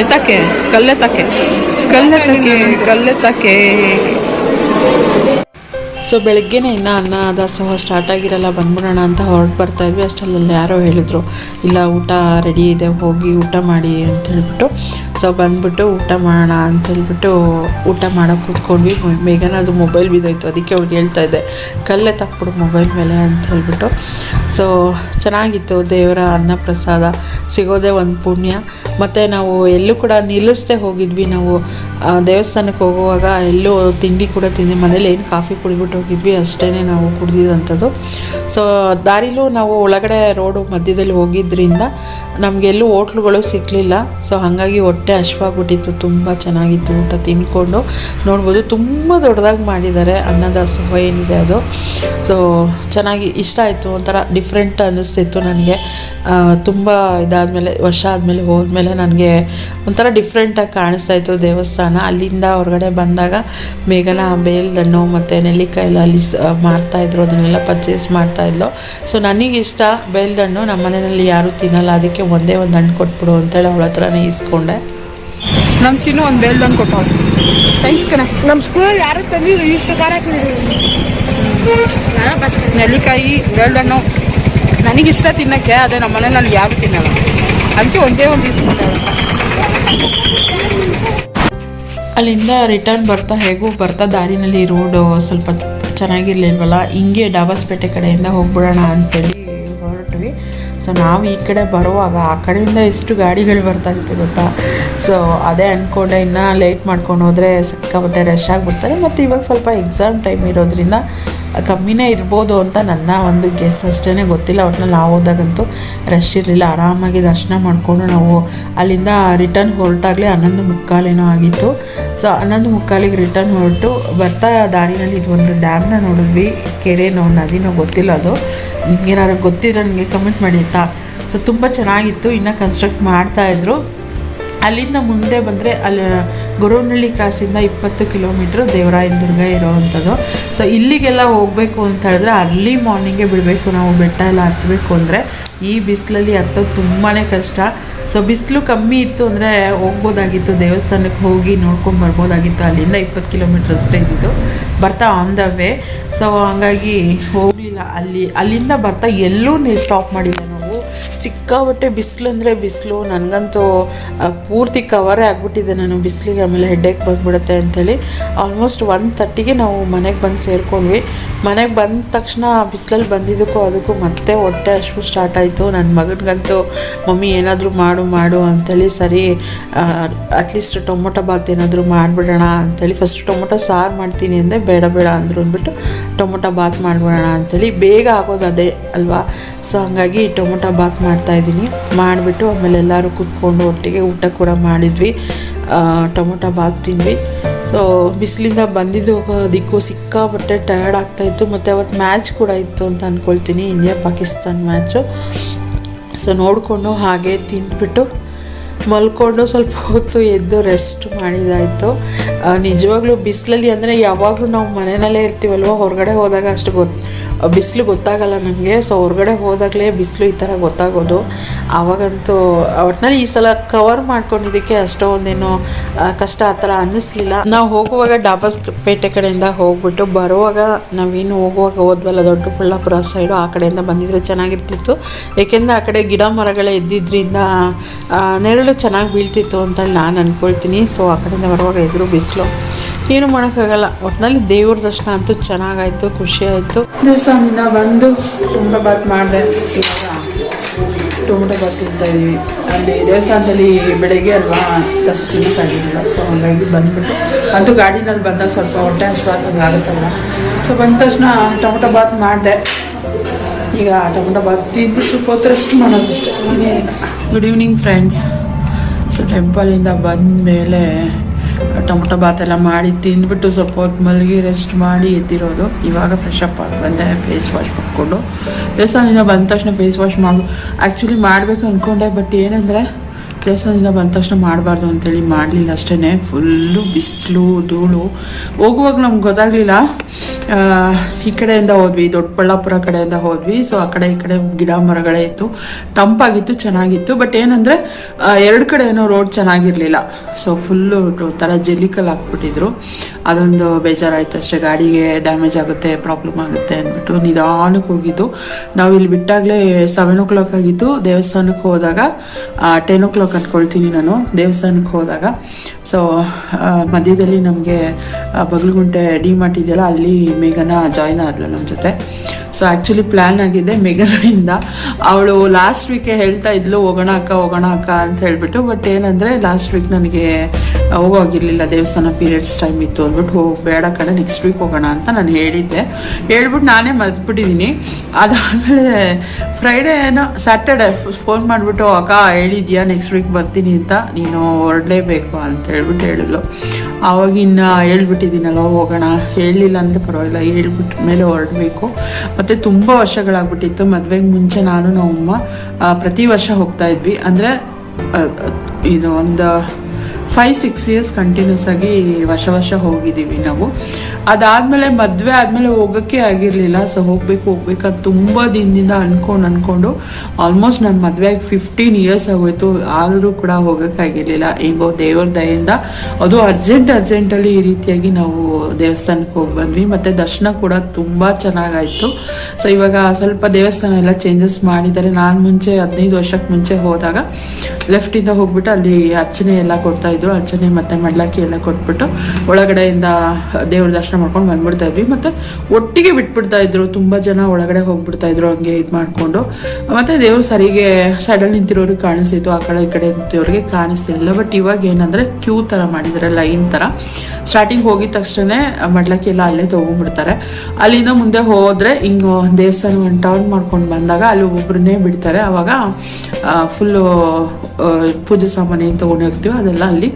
ಎತ್ತಕ್ಕೆ ಕಲ್ಲೆತ್ತಕ್ಕೆ? ಕಲ್ಲೆತ್ತಕ್ಕೆ ಕಲ್ಲೆತ್ತಕ್ಕೆ. ಸೊ ಬೆಳಗ್ಗೆನೇ ಇನ್ನೂ ಅನ್ನ ದಾಸೋಹ ಸ್ಟಾರ್ಟ್ ಆಗಿರಲ್ಲ, ಬಂದ್ಬಿಡೋಣ ಅಂತ ಹೊರಟು ಬರ್ತಾ ಇದ್ವಿ. ಅಷ್ಟರಲ್ಲಿ ಯಾರೋ ಹೇಳಿದ್ರು, ಇಲ್ಲ, ಊಟ ರೆಡಿ ಇದೆ, ಹೋಗಿ ಊಟ ಮಾಡಿ ಅಂತ ಹೇಳಿಬಿಟ್ಟು. ಸೊ ಬಂದ್ಬಿಟ್ಟು ಊಟ ಮಾಡೋಣ ಅಂತ ಹೇಳ್ಬಿಟ್ಟು ಊಟ ಮಾಡೋಕೆ ಕೂತ್ಕೊಂಡ್ವಿ. ಬೇಗನೆ ಅದು ಮೊಬೈಲ್ ಬಿದ್ದೋಯ್ತು, ಅದಕ್ಕೆ ಅವ್ರು ಹೇಳ್ತಾ ಇದ್ದೆ, ಕಲ್ಲೇ ತಕ್ಬಿಡು ಮೊಬೈಲ್ ಮೇಲೆ ಅಂತ ಹೇಳ್ಬಿಟ್ಟು. ಸೊ ಚೆನ್ನಾಗಿತ್ತು, ದೇವರ ಅನ್ನ ಪ್ರಸಾದ ಸಿಗೋದೇ ಒಂದು ಪುಣ್ಯ. ಮತ್ತು ನಾವು ಎಲ್ಲೂ ಕೂಡ ನಿಲ್ಲಿಸ್ದೆ ಹೋಗಿದ್ವಿ ನಾವು. ದೇವಸ್ಥಾನಕ್ಕೆ ಹೋಗುವಾಗ ಎಲ್ಲೂ ತಿಂಡಿ ಕೂಡ ತಿಂದು, ಮನೇಲಿ ಏನು ಕಾಫಿ ಕುಡಿದ್ಬಿಟ್ಟು ಹೋಗಿದ್ವಿ ಅಷ್ಟೇ ನಾವು ಕುಡ್ದಿದ್ದಂಥದ್ದು ಸೊ ದಾರಿಲೂ ನಾವು ಒಳಗಡೆ ರೋಡು ಮಧ್ಯದಲ್ಲಿ ಹೋಗಿದ್ರಿಂದ ನಮಗೆಲ್ಲೂ ಹೋಟ್ಲುಗಳು ಸಿಕ್ಕಲಿಲ್ಲ ಸೊ ಹಾಗಾಗಿ ಹೊಟ್ಟೆ ಹಶ್ವಾಗ್ಬಿಟ್ಟಿತ್ತು ತುಂಬ ಚೆನ್ನಾಗಿತ್ತು ಊಟ ತಿಂದ್ಕೊಂಡು. ನೋಡ್ಬೋದು, ತುಂಬ ದೊಡ್ಡದಾಗಿ ಮಾಡಿದ್ದಾರೆ ಅನ್ನದಾಸೋಹ ಏನಿದೆ ಅದು. ಸೊ ಚೆನ್ನಾಗಿ ಇಷ್ಟ ಆಯಿತು. ಒಂಥರ ಡಿಫ್ರೆಂಟ್ ಅನ್ನಿಸ್ತಿತ್ತು ನನಗೆ. ತುಂಬ ಇದಾದಮೇಲೆ, ವರ್ಷ ಆದಮೇಲೆ ಹೋದ್ಮೇಲೆ ನನಗೆ ಒಂಥರ ಡಿಫ್ರೆಂಟಾಗಿ ಕಾಣಿಸ್ತಾ ಇತ್ತು ದೇವಸ್ಥಾನ. ಅಲ್ಲಿಂದ ಹೊರಗಡೆ ಬಂದಾಗ ಮೇಘನ, ಬೇಲ್ದಣ್ಣು ಮತ್ತು ನೆಲ್ಲಿಕಾಯೆಲ್ಲ ಅಲ್ಲಿ ಮಾರ್ತಾಯಿದ್ರು ಅದನ್ನೆಲ್ಲ ಪರ್ಚೇಸ್ ಮಾಡ್ತಾಯಿದ್ಲು ಸೊ ನನಗಿಷ್ಟ, ಬೇಲ್ದಣ್ಣು ನಮ್ಮ ಮನೆಯಲ್ಲಿ ಯಾರೂ ತಿನ್ನಲ್ಲ. ಅದಕ್ಕೆ ಒಂದೇ ಒಂದು ಹಣ್ಣು ಕೊಟ್ಬಿಡು ಅಂತೇಳಿ ಅವಳ ಹತ್ರನೇ ಇಸ್ಕೊಂಡೆ ನಮ್ಮ ಚಿನ್ನ ಒಂದು ಬೇಲ್ದನ್ ಕೊಟ್ಟವ್ರು ಥ್ಯಾಂಕ್ಸ್ ಕಣೆ. ನಮ್ಮ ಸ್ಕೂಲಲ್ಲಿ ಯಾರು ತಂದಿದ್ರು ಇಷ್ಟು ಖಾರ ನೆಲ್ಲಿಕಾಯಿ ಬೇಲ್ದಣ್ಣು ನನಗಿಷ್ಟ ತಿನ್ನಕ್ಕೆ ಅದೇ ನಮ್ಮ ನನಗೆ ಯಾರು ತಿನ್ನಲ್ಲ. ಅದಕ್ಕೆ ಒಂದೇ ಒಂದು ಇಸ್ಕೊಂಡೆ ಅಲ್ಲಿಂದ ರಿಟರ್ನ್ ಬರ್ತಾ ಹೇಗೂ ಬರ್ತಾ ದಾರಿನಲ್ಲಿ ರೋಡು ಸ್ವಲ್ಪ ಚೆನ್ನಾಗಿರ್ಲಿಲ್ವಲ್ಲ ಹಿಂಗೆ ಡಾಬಾಸ್ಪೇಟೆ ಕಡೆಯಿಂದ ಹೋಗ್ಬಿಡೋಣ ಅಂತೇಳಿ ಹೊರಟ್ವಿ. ಸೊ ನಾವು ಈ ಕಡೆ ಬರುವಾಗ ಆ ಕಡೆಯಿಂದ ಎಷ್ಟು ಗಾಡಿಗಳು ಬರ್ತಾ ಇತ್ತು ಗೊತ್ತಾ? ಸೊ ಅದೇ ಅಂದ್ಕೊಂಡೆ ಇನ್ನೂ ಲೇಟ್ ಮಾಡ್ಕೊಂಡು ಹೋದರೆ ಸಿಕ್ಕಾಪಟ್ಟೆ ರಶ್ ಆಗಿಬಿಡ್ತಾರೆ. ಮತ್ತು ಇವಾಗ ಸ್ವಲ್ಪ ಎಕ್ಸಾಮ್ ಟೈಮ್ ಇರೋದ್ರಿಂದ ಕಮ್ಮಿನೇ ಇರ್ಬೋದು ಅಂತ ನನ್ನ ಒಂದು ಗೆಸ್ ಅಷ್ಟೇ ಗೊತ್ತಿಲ್ಲ. ಒಟ್ನಲ್ಲಿ ನಾವು ಹೋದಾಗಂತೂ ರಶ್ ಇರಲಿಲ್ಲ. ಆರಾಮಾಗಿ ದರ್ಶನ ಮಾಡಿಕೊಂಡು ನಾವು ಅಲ್ಲಿಂದ ರಿಟರ್ನ್ ಹೊರಟಾಗಲೇ ಹನ್ನೊಂದು ಮುಕ್ಕಾಲೇನೋ ಆಗಿತ್ತು. ಸೊ ಹನ್ನೊಂದು ಮುಕ್ಕಾಲಿಗೆ ರಿಟರ್ನ್ ಹೊರಟು ಬರ್ತಾ ದಾರಿನಲ್ಲಿ ಒಂದು ಡ್ಯಾಮ್ನ ನೋಡಿದ್ವಿ. ಕೆರೆನೋ ನದಿನೋ ಗೊತ್ತಿಲ್ಲ ಅದು. ಏನಾದ್ರು ಗೊತ್ತಿದ್ರೆ ನನಗೆ ಕಮೆಂಟ್ ಮಾಡಿ ಆಯಿತಾ? ಸೊ ತುಂಬ ಚೆನ್ನಾಗಿತ್ತು. ಇನ್ನೂ ಕನ್ಸ್ಟ್ರಕ್ಟ್ ಮಾಡ್ತಾಯಿದ್ರು ಅಲ್ಲಿಂದ ಮುಂದೆ ಬಂದರೆ ಅಲ್ಲಿ ಗೊರವನಹಳ್ಳಿ ಕ್ರಾಸಿಂದ ಇಪ್ಪತ್ತು ಕಿಲೋಮೀಟ್ರ್ ದೇವರಾಯನದುರ್ಗ ಇರೋವಂಥದ್ದು. ಸೊ ಇಲ್ಲಿಗೆಲ್ಲ ಹೋಗಬೇಕು ಅಂತ ಹೇಳಿದ್ರೆ ಅರ್ಲಿ ಮಾರ್ನಿಂಗೇ ಬಿಡಬೇಕು. ನಾವು ಬೆಟ್ಟ ಎಲ್ಲ ಹತ್ತಬೇಕು ಅಂದರೆ ಈ ಬಿಸಿಲಲ್ಲಿ ಹತ್ತೋದು ತುಂಬಾ ಕಷ್ಟ. ಸೊ ಬಿಸಿಲು ಕಮ್ಮಿ ಇತ್ತು ಅಂದರೆ ಹೋಗ್ಬೋದಾಗಿತ್ತು. ದೇವಸ್ಥಾನಕ್ಕೆ ಹೋಗಿ ನೋಡ್ಕೊಂಡು ಬರ್ಬೋದಾಗಿತ್ತು. ಅಲ್ಲಿಂದ ಇಪ್ಪತ್ತು ಕಿಲೋಮೀಟ್ರ್ ಅಷ್ಟೇ ಇದ್ದಿದ್ದು. ಬರ್ತಾ ಆನ್ ದ ವೇ ಸೊ ಹಂಗಾಗಿ ಹೋಗಲಿಲ್ಲ. ಅಲ್ಲಿ ಅಲ್ಲಿಂದ ಬರ್ತಾ ಎಲ್ಲೂ ಸ್ಟಾಪ್ ಮಾಡಿಲ್ಲ. ನಾವು ಸಿಕ್ಕಾಬಟ್ಟೆ ಬಿಸಿಲು ಅಂದರೆ ಬಿಸಿಲು. ನನಗಂತೂ ಪೂರ್ತಿ ಕವರೇ ಆಗಿಬಿಟ್ಟಿದೆ ನಾನು. ಬಿಸಿಲಿಗೆ ಆಮೇಲೆ ಹೆಡ್ಡೇಕ್ ಬಂದ್ಬಿಡುತ್ತೆ ಅಂಥೇಳಿ ಆಲ್ಮೋಸ್ಟ್ ಒನ್ ತರ್ಟಿಗೆ ನಾವು ಮನೆಗೆ ಬಂದು ಸೇರ್ಕೊಂಡ್ವಿ. ಮನೆಗೆ ಬಂದ ತಕ್ಷಣ ಬಿಸಿಲಲ್ಲಿ ಬಂದಿದ್ದಕ್ಕೂ ಅದಕ್ಕೂ ಮತ್ತೆ ಹೊಟ್ಟೆ ಅಷ್ಟು ಸ್ಟಾರ್ಟ್ ಆಯಿತು. ನನ್ನ ಮಗನಿಗಂತೂ, ಮಮ್ಮಿ, ಏನಾದರೂ ಮಾಡು ಮಾಡು ಅಂಥೇಳಿ ಸರಿ ಅಟ್ಲೀಸ್ಟ್ ಟೊಮೊಟೊ ಬಾತ್ ಏನಾದರೂ ಮಾಡಿಬಿಡೋಣ ಅಂಥೇಳಿ ಫಸ್ಟ್ ಟೊಮೊಟೊ ಸಾರು ಮಾಡ್ತೀನಿ ಅಂದರೆ ಬೇಡ ಬೇಡ ಅಂದರು ಅಂದ್ಬಿಟ್ಟು ಟೊಮೊಟೊ ಬಾತ್ ಮಾಡಿಬಿಡೋಣ ಅಂಥೇಳಿ ಬೇಗ ಆಗೋದು ಅದೇ ಅಲ್ವಾ? ಸೊ ಹಂಗಾಗಿ ಟೊಮೊಟೊ ಬಾತ್ ಮಾಡ್ತಾಯಿದ್ದೀನಿ ಮಾಡಿಬಿಟ್ಟು ಆಮೇಲೆ ಎಲ್ಲರೂ ಕುತ್ಕೊಂಡು ಒಟ್ಟಿಗೆ ಊಟ ಕೂಡ ಮಾಡಿದ್ವಿ. ಟೊಮೊಟೊ ಬಾತ್ ತಿಂದ್ವಿ. ಸೊ ಬಿಸಿಲಿಂದ ಬಂದಿದ್ದು ದಿಕ್ಕು ಸಿಕ್ಕಾಪಟ್ಟೆ ಟಯರ್ಡ್ ಆಗ್ತಾಯಿತ್ತು ಮತ್ತು ಅವತ್ತು ಮ್ಯಾಚ್ ಕೂಡ ಇತ್ತು ಅಂತ ಅಂದ್ಕೊಳ್ತೀನಿ ಇಂಡಿಯಾ ಪಾಕಿಸ್ತಾನ್ ಮ್ಯಾಚು ಸೊ ನೋಡಿಕೊಂಡು ಹಾಗೆ ತಿಂದ್ಬಿಟ್ಟು ಮಲ್ಕೊಂಡು ಸ್ವಲ್ಪ ಹೊತ್ತು ಎದ್ದು ರೆಸ್ಟ್ ಮಾಡಿದಾಯಿತು. ನಿಜವಾಗ್ಲೂ ಬಿಸಿಲಲ್ಲಿ ಅಂದರೆ ಯಾವಾಗಲೂ ನಾವು ಮನೆಯಲ್ಲೇ ಇರ್ತೀವಲ್ವ? ಹೊರಗಡೆ ಹೋದಾಗ ಅಷ್ಟು ಗೊತ್ತು ಬಿಸಿಲು ಗೊತ್ತಾಗಲ್ಲ ನನಗೆ ಸೊ ಹೊರಗಡೆ ಹೋದಾಗಲೇ ಬಿಸಿಲು ಈ ಥರ ಗೊತ್ತಾಗೋದು. ಆವಾಗಂತೂ ಒಟ್ಟಿನಲ್ಲಿ ಈ ಸಲ ಕವರ್ ಮಾಡ್ಕೊಂಡಿದ್ದಕ್ಕೆ ಅಷ್ಟೊಂದೇನು ಕಷ್ಟ ಆ ಥರ ಅನ್ನಿಸ್ಲಿಲ್ಲ. ನಾವು ಹೋಗುವಾಗ ಡಾಬಾಸ್ ಪೇಟೆ ಕಡೆಯಿಂದ ಹೋಗ್ಬಿಟ್ಟು ಬರುವಾಗ ನಾವೇನು ಹೋಗುವಾಗ ಹೋದ್ವಲ್ಲ ದೊಡ್ಡಬಳ್ಳಾಪುರ ಸೈಡು, ಆ ಕಡೆಯಿಂದ ಬಂದಿದ್ರೆ ಚೆನ್ನಾಗಿರ್ತಿತ್ತು. ಏಕೆಂದರೆ ಆ ಕಡೆ ಗಿಡ ಮರಗಳೇ ಇದ್ದಿದ್ದರಿಂದ ನೆರಳು ಚೆನ್ನಾಗಿ ಬೀಳ್ತಿತ್ತು ಅಂತ ನಾನು ಅಂದ್ಕೊಳ್ತೀನಿ ಸೊ ಆ ಕಡೆಯಿಂದ ಬರುವಾಗ ಎದುರು ಬಿಸಿಲು. ಏನು ಮಾಡೋಕ್ಕಾಗಲ್ಲ. ಒಟ್ಟಿನಲ್ಲಿ ದೇವ್ರ ದರ್ಶನ ಅಂತೂ ಚೆನ್ನಾಗಾಯಿತು ಖುಷಿ ಆಯಿತು ದೇವಸ್ಥಾನದಿಂದ ಬಂದು ಟೊಮೊಟೊ ಬಾತ್ ಮಾಡಿದೆ. ಟೊಮೆಟೊ ಟೊಮೊಟೊ ಬಾತ್ ತಿಂತಾ ಇದೀವಿ. ಅಲ್ಲಿ ದೇವಸ್ಥಾನದಲ್ಲಿ ಬೆಳಗ್ಗೆ ಅಲ್ವಾ ದಸ್ ತಿನ್ನೋಕ್ಕಾಗಿರಲಿಲ್ಲ ಸೊ ಹಂಗಾಗಿ ಬಂದ್ಬಿಟ್ಟು ಅಂತೂ ಗಾಡಿನಲ್ಲಿ ಬಂದಾಗ ಸ್ವಲ್ಪ ಹೊಟ್ಟೆ ಹಶ್ವಾದಂಗೆ ಆಗುತ್ತಲ್ಲ ಸೊ ಬಂದ ತಕ್ಷಣ ಟೊಮೊಟೊ ಬಾತ್ ಮಾಡಿದೆ. ಈಗ ಟೊಮೊಟೊ ಬಾತ್ ತಿಂದು ಸ್ವಲ್ಪ ಹೊತ್ತು ರೆಸ್ಟ್ ಮಾಡೋದಷ್ಟೇ. ಗುಡ್ ಈವ್ನಿಂಗ್ ಫ್ರೆಂಡ್ಸ್ ಸೊ ಟೆಂಪಲಿಂದ ಬಂದ ಮೇಲೆ ಟೊಮೊಟೊ ಬಾತ್ ಎಲ್ಲ ಮಾಡಿ ತಿಂದ್ಬಿಟ್ಟು ಸ್ವಲ್ಪ ಹೊತ್ತು ಮಲಗಿ ರೆಸ್ಟ್ ಮಾಡಿ ಎದ್ದಿರೋದು. ಇವಾಗ ಫ್ರೆಶ್ ಅಪ್ ಆಗಿ ಬಂದೆ ಫೇಸ್ ವಾಶ್ ಮಾಡಿಕೊಂಡು. ದೇವಸ್ಥಾನದಿಂದ ಬಂದ ತಕ್ಷಣ ಫೇಸ್ ವಾಶ್ ಮಾಡು. ಆ್ಯಕ್ಚುಲಿ ಮಾಡಬೇಕು ಅಂದ್ಕೊಂಡೆ ಬಟ್ ಏನಂದರೆ ದೇವಸ್ಥಾನದಿಂದ ಬಂದ ತಕ್ಷಣ ಮಾಡಬಾರ್ದು ಅಂತೇಳಿ ಮಾಡಲಿಲ್ಲ ಅಷ್ಟೇ ಫುಲ್ಲು ಬಿಸಿಲು, ಧೂಳು. ಹೋಗುವಾಗ ನಮ್ಗೆ ಗೊತ್ತಾಗಲಿಲ್ಲ. ಈ ಕಡೆಯಿಂದ ಹೋದ್ವಿ, ದೊಡ್ಡಬಳ್ಳಾಪುರ ಕಡೆಯಿಂದ ಹೋದ್ವಿ. ಸೊ ಆ ಕಡೆ ಈ ಕಡೆ ಗಿಡ ಮರಗಳೇ ಇತ್ತು. ತಂಪಾಗಿತ್ತು, ಚೆನ್ನಾಗಿತ್ತು. ಬಟ್ ಏನಂದರೆ ಎರಡು ಕಡೆ ಏನೋ ರೋಡ್ ಚೆನ್ನಾಗಿರಲಿಲ್ಲ. ಸೊ ಫುಲ್ಲು ಥರ ಜೆಲ್ಲಿಕಲ್ ಹಾಕ್ಬಿಟ್ಟಿದ್ರು. ಅದೊಂದು ಬೇಜಾರಾಯಿತು ಅಷ್ಟೇ. ಗಾಡಿಗೆ ಡ್ಯಾಮೇಜ್ ಆಗುತ್ತೆ ಪ್ರಾಬ್ಲಮ್ ಆಗುತ್ತೆ ಅಂದ್ಬಿಟ್ಟು ನಿಧಾನಕ್ಕೆ ಹೋಗಿದ್ದು. ನಾವು ಇಲ್ಲಿ ಬಿಟ್ಟಾಗಲೇ ಸೆವೆನ್ ಓ ಕ್ಲಾಕ್ ಆಗಿತ್ತು. ದೇವಸ್ಥಾನಕ್ಕೆ ಹೋದಾಗ ಟೆನ್ ಓ ಅಂದ್ಕೊಳ್ತೀನಿ ನಾನು ದೇವಸ್ಥಾನಕ್ಕೆ ಹೋದಾಗ. ಸೊ ಮಧ್ಯದಲ್ಲಿ ನಮಗೆ ಬಗ್ಲುಗುಂಟೆ ಡಿ ಮಾರ್ಟ್ ಇದೆಯಲ್ಲ, ಅಲ್ಲಿ ಮೇಘನ ಜಾಯ್ನ್ ಆದಳು ನಮ್ಮ ಜೊತೆ. ಸೊ ಆ್ಯಕ್ಚುಲಿ ಪ್ಲ್ಯಾನ್ ಆಗಿದೆ ಮೆಗರಿಂದ ಅವಳು ಲಾಸ್ಟ್ ವೀಕೆ ಹೇಳ್ತಾ ಇದ್ಲು, ಹೋಗೋಣ ಅಕ್ಕ ಹೋಗೋಣ ಅಕ್ಕ ಅಂತ ಹೇಳ್ಬಿಟ್ಟು ಬಟ್ ಏನಂದರೆ ಲಾಸ್ಟ್ ವೀಕ್ ನನಗೆ ಹೋಗೋಗಿರಲಿಲ್ಲ ದೇವಸ್ಥಾನ ಪೀರಿಯಡ್ಸ್ ಟೈಮ್ ಇತ್ತು ಅಂದ್ಬಿಟ್ಟು, ಹೋಗಿ, ಬೇಡ ಕಡೆ ನೆಕ್ಸ್ಟ್ ವೀಕ್ ಹೋಗೋಣ ಅಂತ ನಾನು ಹೇಳಿದ್ದೆ. ಹೇಳ್ಬಿಟ್ಟು ನಾನೇ ಮರ್ತ್ಬಿಟ್ಟಿದ್ದೀನಿ ಅದಾದಮೇಲೆ ಫ್ರೈಡೇ ಏನೋ ಸ್ಯಾಟರ್ಡೆ ಫೋನ್ ಮಾಡಿಬಿಟ್ಟು, ಅಕ್ಕ, ಹೇಳಿದ್ಯಾ ನೆಕ್ಸ್ಟ್ ವೀಕ್ ಬರ್ತೀನಿ ಅಂತ, ನೀನು ಹೊರಡಲೇಬೇಕು ಅಂತ ಹೇಳ್ಬಿಟ್ಟು ಹೇಳಿದ್ಲು. ಆವಾಗಿನ್ನ ಹೇಳ್ಬಿಟ್ಟಿದ್ದೀನಲ್ವ ಹೋಗೋಣ. ಹೇಳಲಿಲ್ಲ ಅಂದರೆ ಪರವಾಗಿಲ್ಲ ಹೇಳ್ಬಿಟ್ಟು ಮೇಲೆ ಹೊರಡಬೇಕು. ಮತ್ತು ತುಂಬ ವರ್ಷಗಳಾಗ್ಬಿಟ್ಟಿತ್ತು. ಮದುವೆಗೆ ಮುಂಚೆ ನಾನು ನಮ್ಮಮ್ಮ ಪ್ರತಿ ವರ್ಷ ಹೋಗ್ತಾ ಇದ್ವಿ. ಅಂದರೆ ಇದು ಒಂದು ಫೈವ್ ಸಿಕ್ಸ್ ಇಯರ್ಸ್ ಕಂಟಿನ್ಯೂಸ್ ಆಗಿ ವರ್ಷ ವರ್ಷ ಹೋಗಿದ್ದೀವಿ ನಾವು. ಅದಾದಮೇಲೆ ಮದುವೆ ಆದಮೇಲೆ ಹೋಗೋಕ್ಕೆ ಆಗಿರಲಿಲ್ಲ. ಸೊ ಹೋಗ್ಬೇಕು ಹೋಗ್ಬೇಕಂತ ತುಂಬ ದಿನದಿಂದ ಅಂದ್ಕೊಂಡು ಅಂದ್ಕೊಂಡು ಆಲ್ಮೋಸ್ಟ್ ನನ್ನ ಮದುವೆ ಆಗಿ ಫಿಫ್ಟೀನ್ ಇಯರ್ಸ್ ಆಗೋಯ್ತು. ಆದರೂ ಕೂಡ ಹೋಗೋಕ್ಕಾಗಿರಲಿಲ್ಲ ಹೆಂಗೋ ದೇವರ ದಯಿಂದ ಅದು ಅರ್ಜೆಂಟ್ ಅರ್ಜೆಂಟಲ್ಲಿ ಈ ರೀತಿಯಾಗಿ ನಾವು ದೇವಸ್ಥಾನಕ್ಕೆ ಹೋಗಿ ಬಂದ್ವಿ. ಮತ್ತು ದರ್ಶನ ಕೂಡ ತುಂಬ ಚೆನ್ನಾಗಾಯಿತು. ಸೊ ಇವಾಗ ಸ್ವಲ್ಪ ದೇವಸ್ಥಾನ ಎಲ್ಲ ಚೇಂಜಸ್ ಮಾಡಿದ್ದಾರೆ. ನಾನು ಮುಂಚೆ ಹದಿನೈದು ವರ್ಷಕ್ಕೆ ಮುಂಚೆ ಹೋದಾಗ ಲೆಫ್ಟಿಂದ ಹೋಗ್ಬಿಟ್ಟು ಅಲ್ಲಿ ಅರ್ಚನೆ ಎಲ್ಲ ಕೊಡ್ತಾ ಇದ್ರು, ಅರ್ಚನೆ ಮತ್ತೆ ಮಡ್ಲಾಕಿ ಎಲ್ಲ ಕೊಟ್ಬಿಟ್ಟು ಒಳಗಡೆಯಿಂದ ದೇವ್ರ ದರ್ಶನ ಮಾಡ್ಕೊಂಡು ಬಂದ್ಬಿಡ್ತಾ ಇದ್ವಿ. ಮತ್ತೆ ಒಟ್ಟಿಗೆ ಬಿಟ್ಬಿಡ್ತಾ ಇದ್ರು, ತುಂಬ ಜನ ಒಳಗಡೆ ಹೋಗ್ಬಿಡ್ತಾ ಇದ್ರು, ಹಂಗೆ ಇದು ಮಾಡಿಕೊಂಡು. ಮತ್ತೆ ದೇವ್ರು ಸರಿಗೆ ಸೈಡಲ್ಲಿ ನಿಂತಿರೋರಿಗೆ ಕಾಣಿಸ್ತಿತ್ತು, ಆ ಕಡೆ ಈ ಕಡೆ ನಿಂತಿರೋರಿಗೆ ಕಾಣಿಸ್ತಿರ್ಲಿಲ್ಲ. ಬಟ್ ಇವಾಗ ಏನಂದ್ರೆ ಕ್ಯೂ ಥರ ಮಾಡಿದ್ದಾರೆ ಲೈನ್ ಥರ ಸ್ಟಾರ್ಟಿಂಗ್ ಹೋಗಿದ ತಕ್ಷಣ ಮಡ್ಲಕ್ಕಿ ಎಲ್ಲ ಅಲ್ಲೇ ತೊಗೊಂಡ್ಬಿಡ್ತಾರೆ. ಅಲ್ಲಿಂದ ಮುಂದೆ ಹೋದ್ರೆ ಹಿಂಗೆ ದೇವಸ್ಥಾನ ಟರ್ನ್ ಮಾಡ್ಕೊಂಡು ಬಂದಾಗ ಅಲ್ಲಿ ಒಬ್ಬರನ್ನೇ ಬಿಡ್ತಾರೆ. ಅವಾಗ ಫುಲ್ಲು ಪೂಜೆ ಸಾಮಾನು ಏನು ಹೋಗ್ತೀವಿ ಅದೆಲ್ಲ ಅಲ್ಲಿ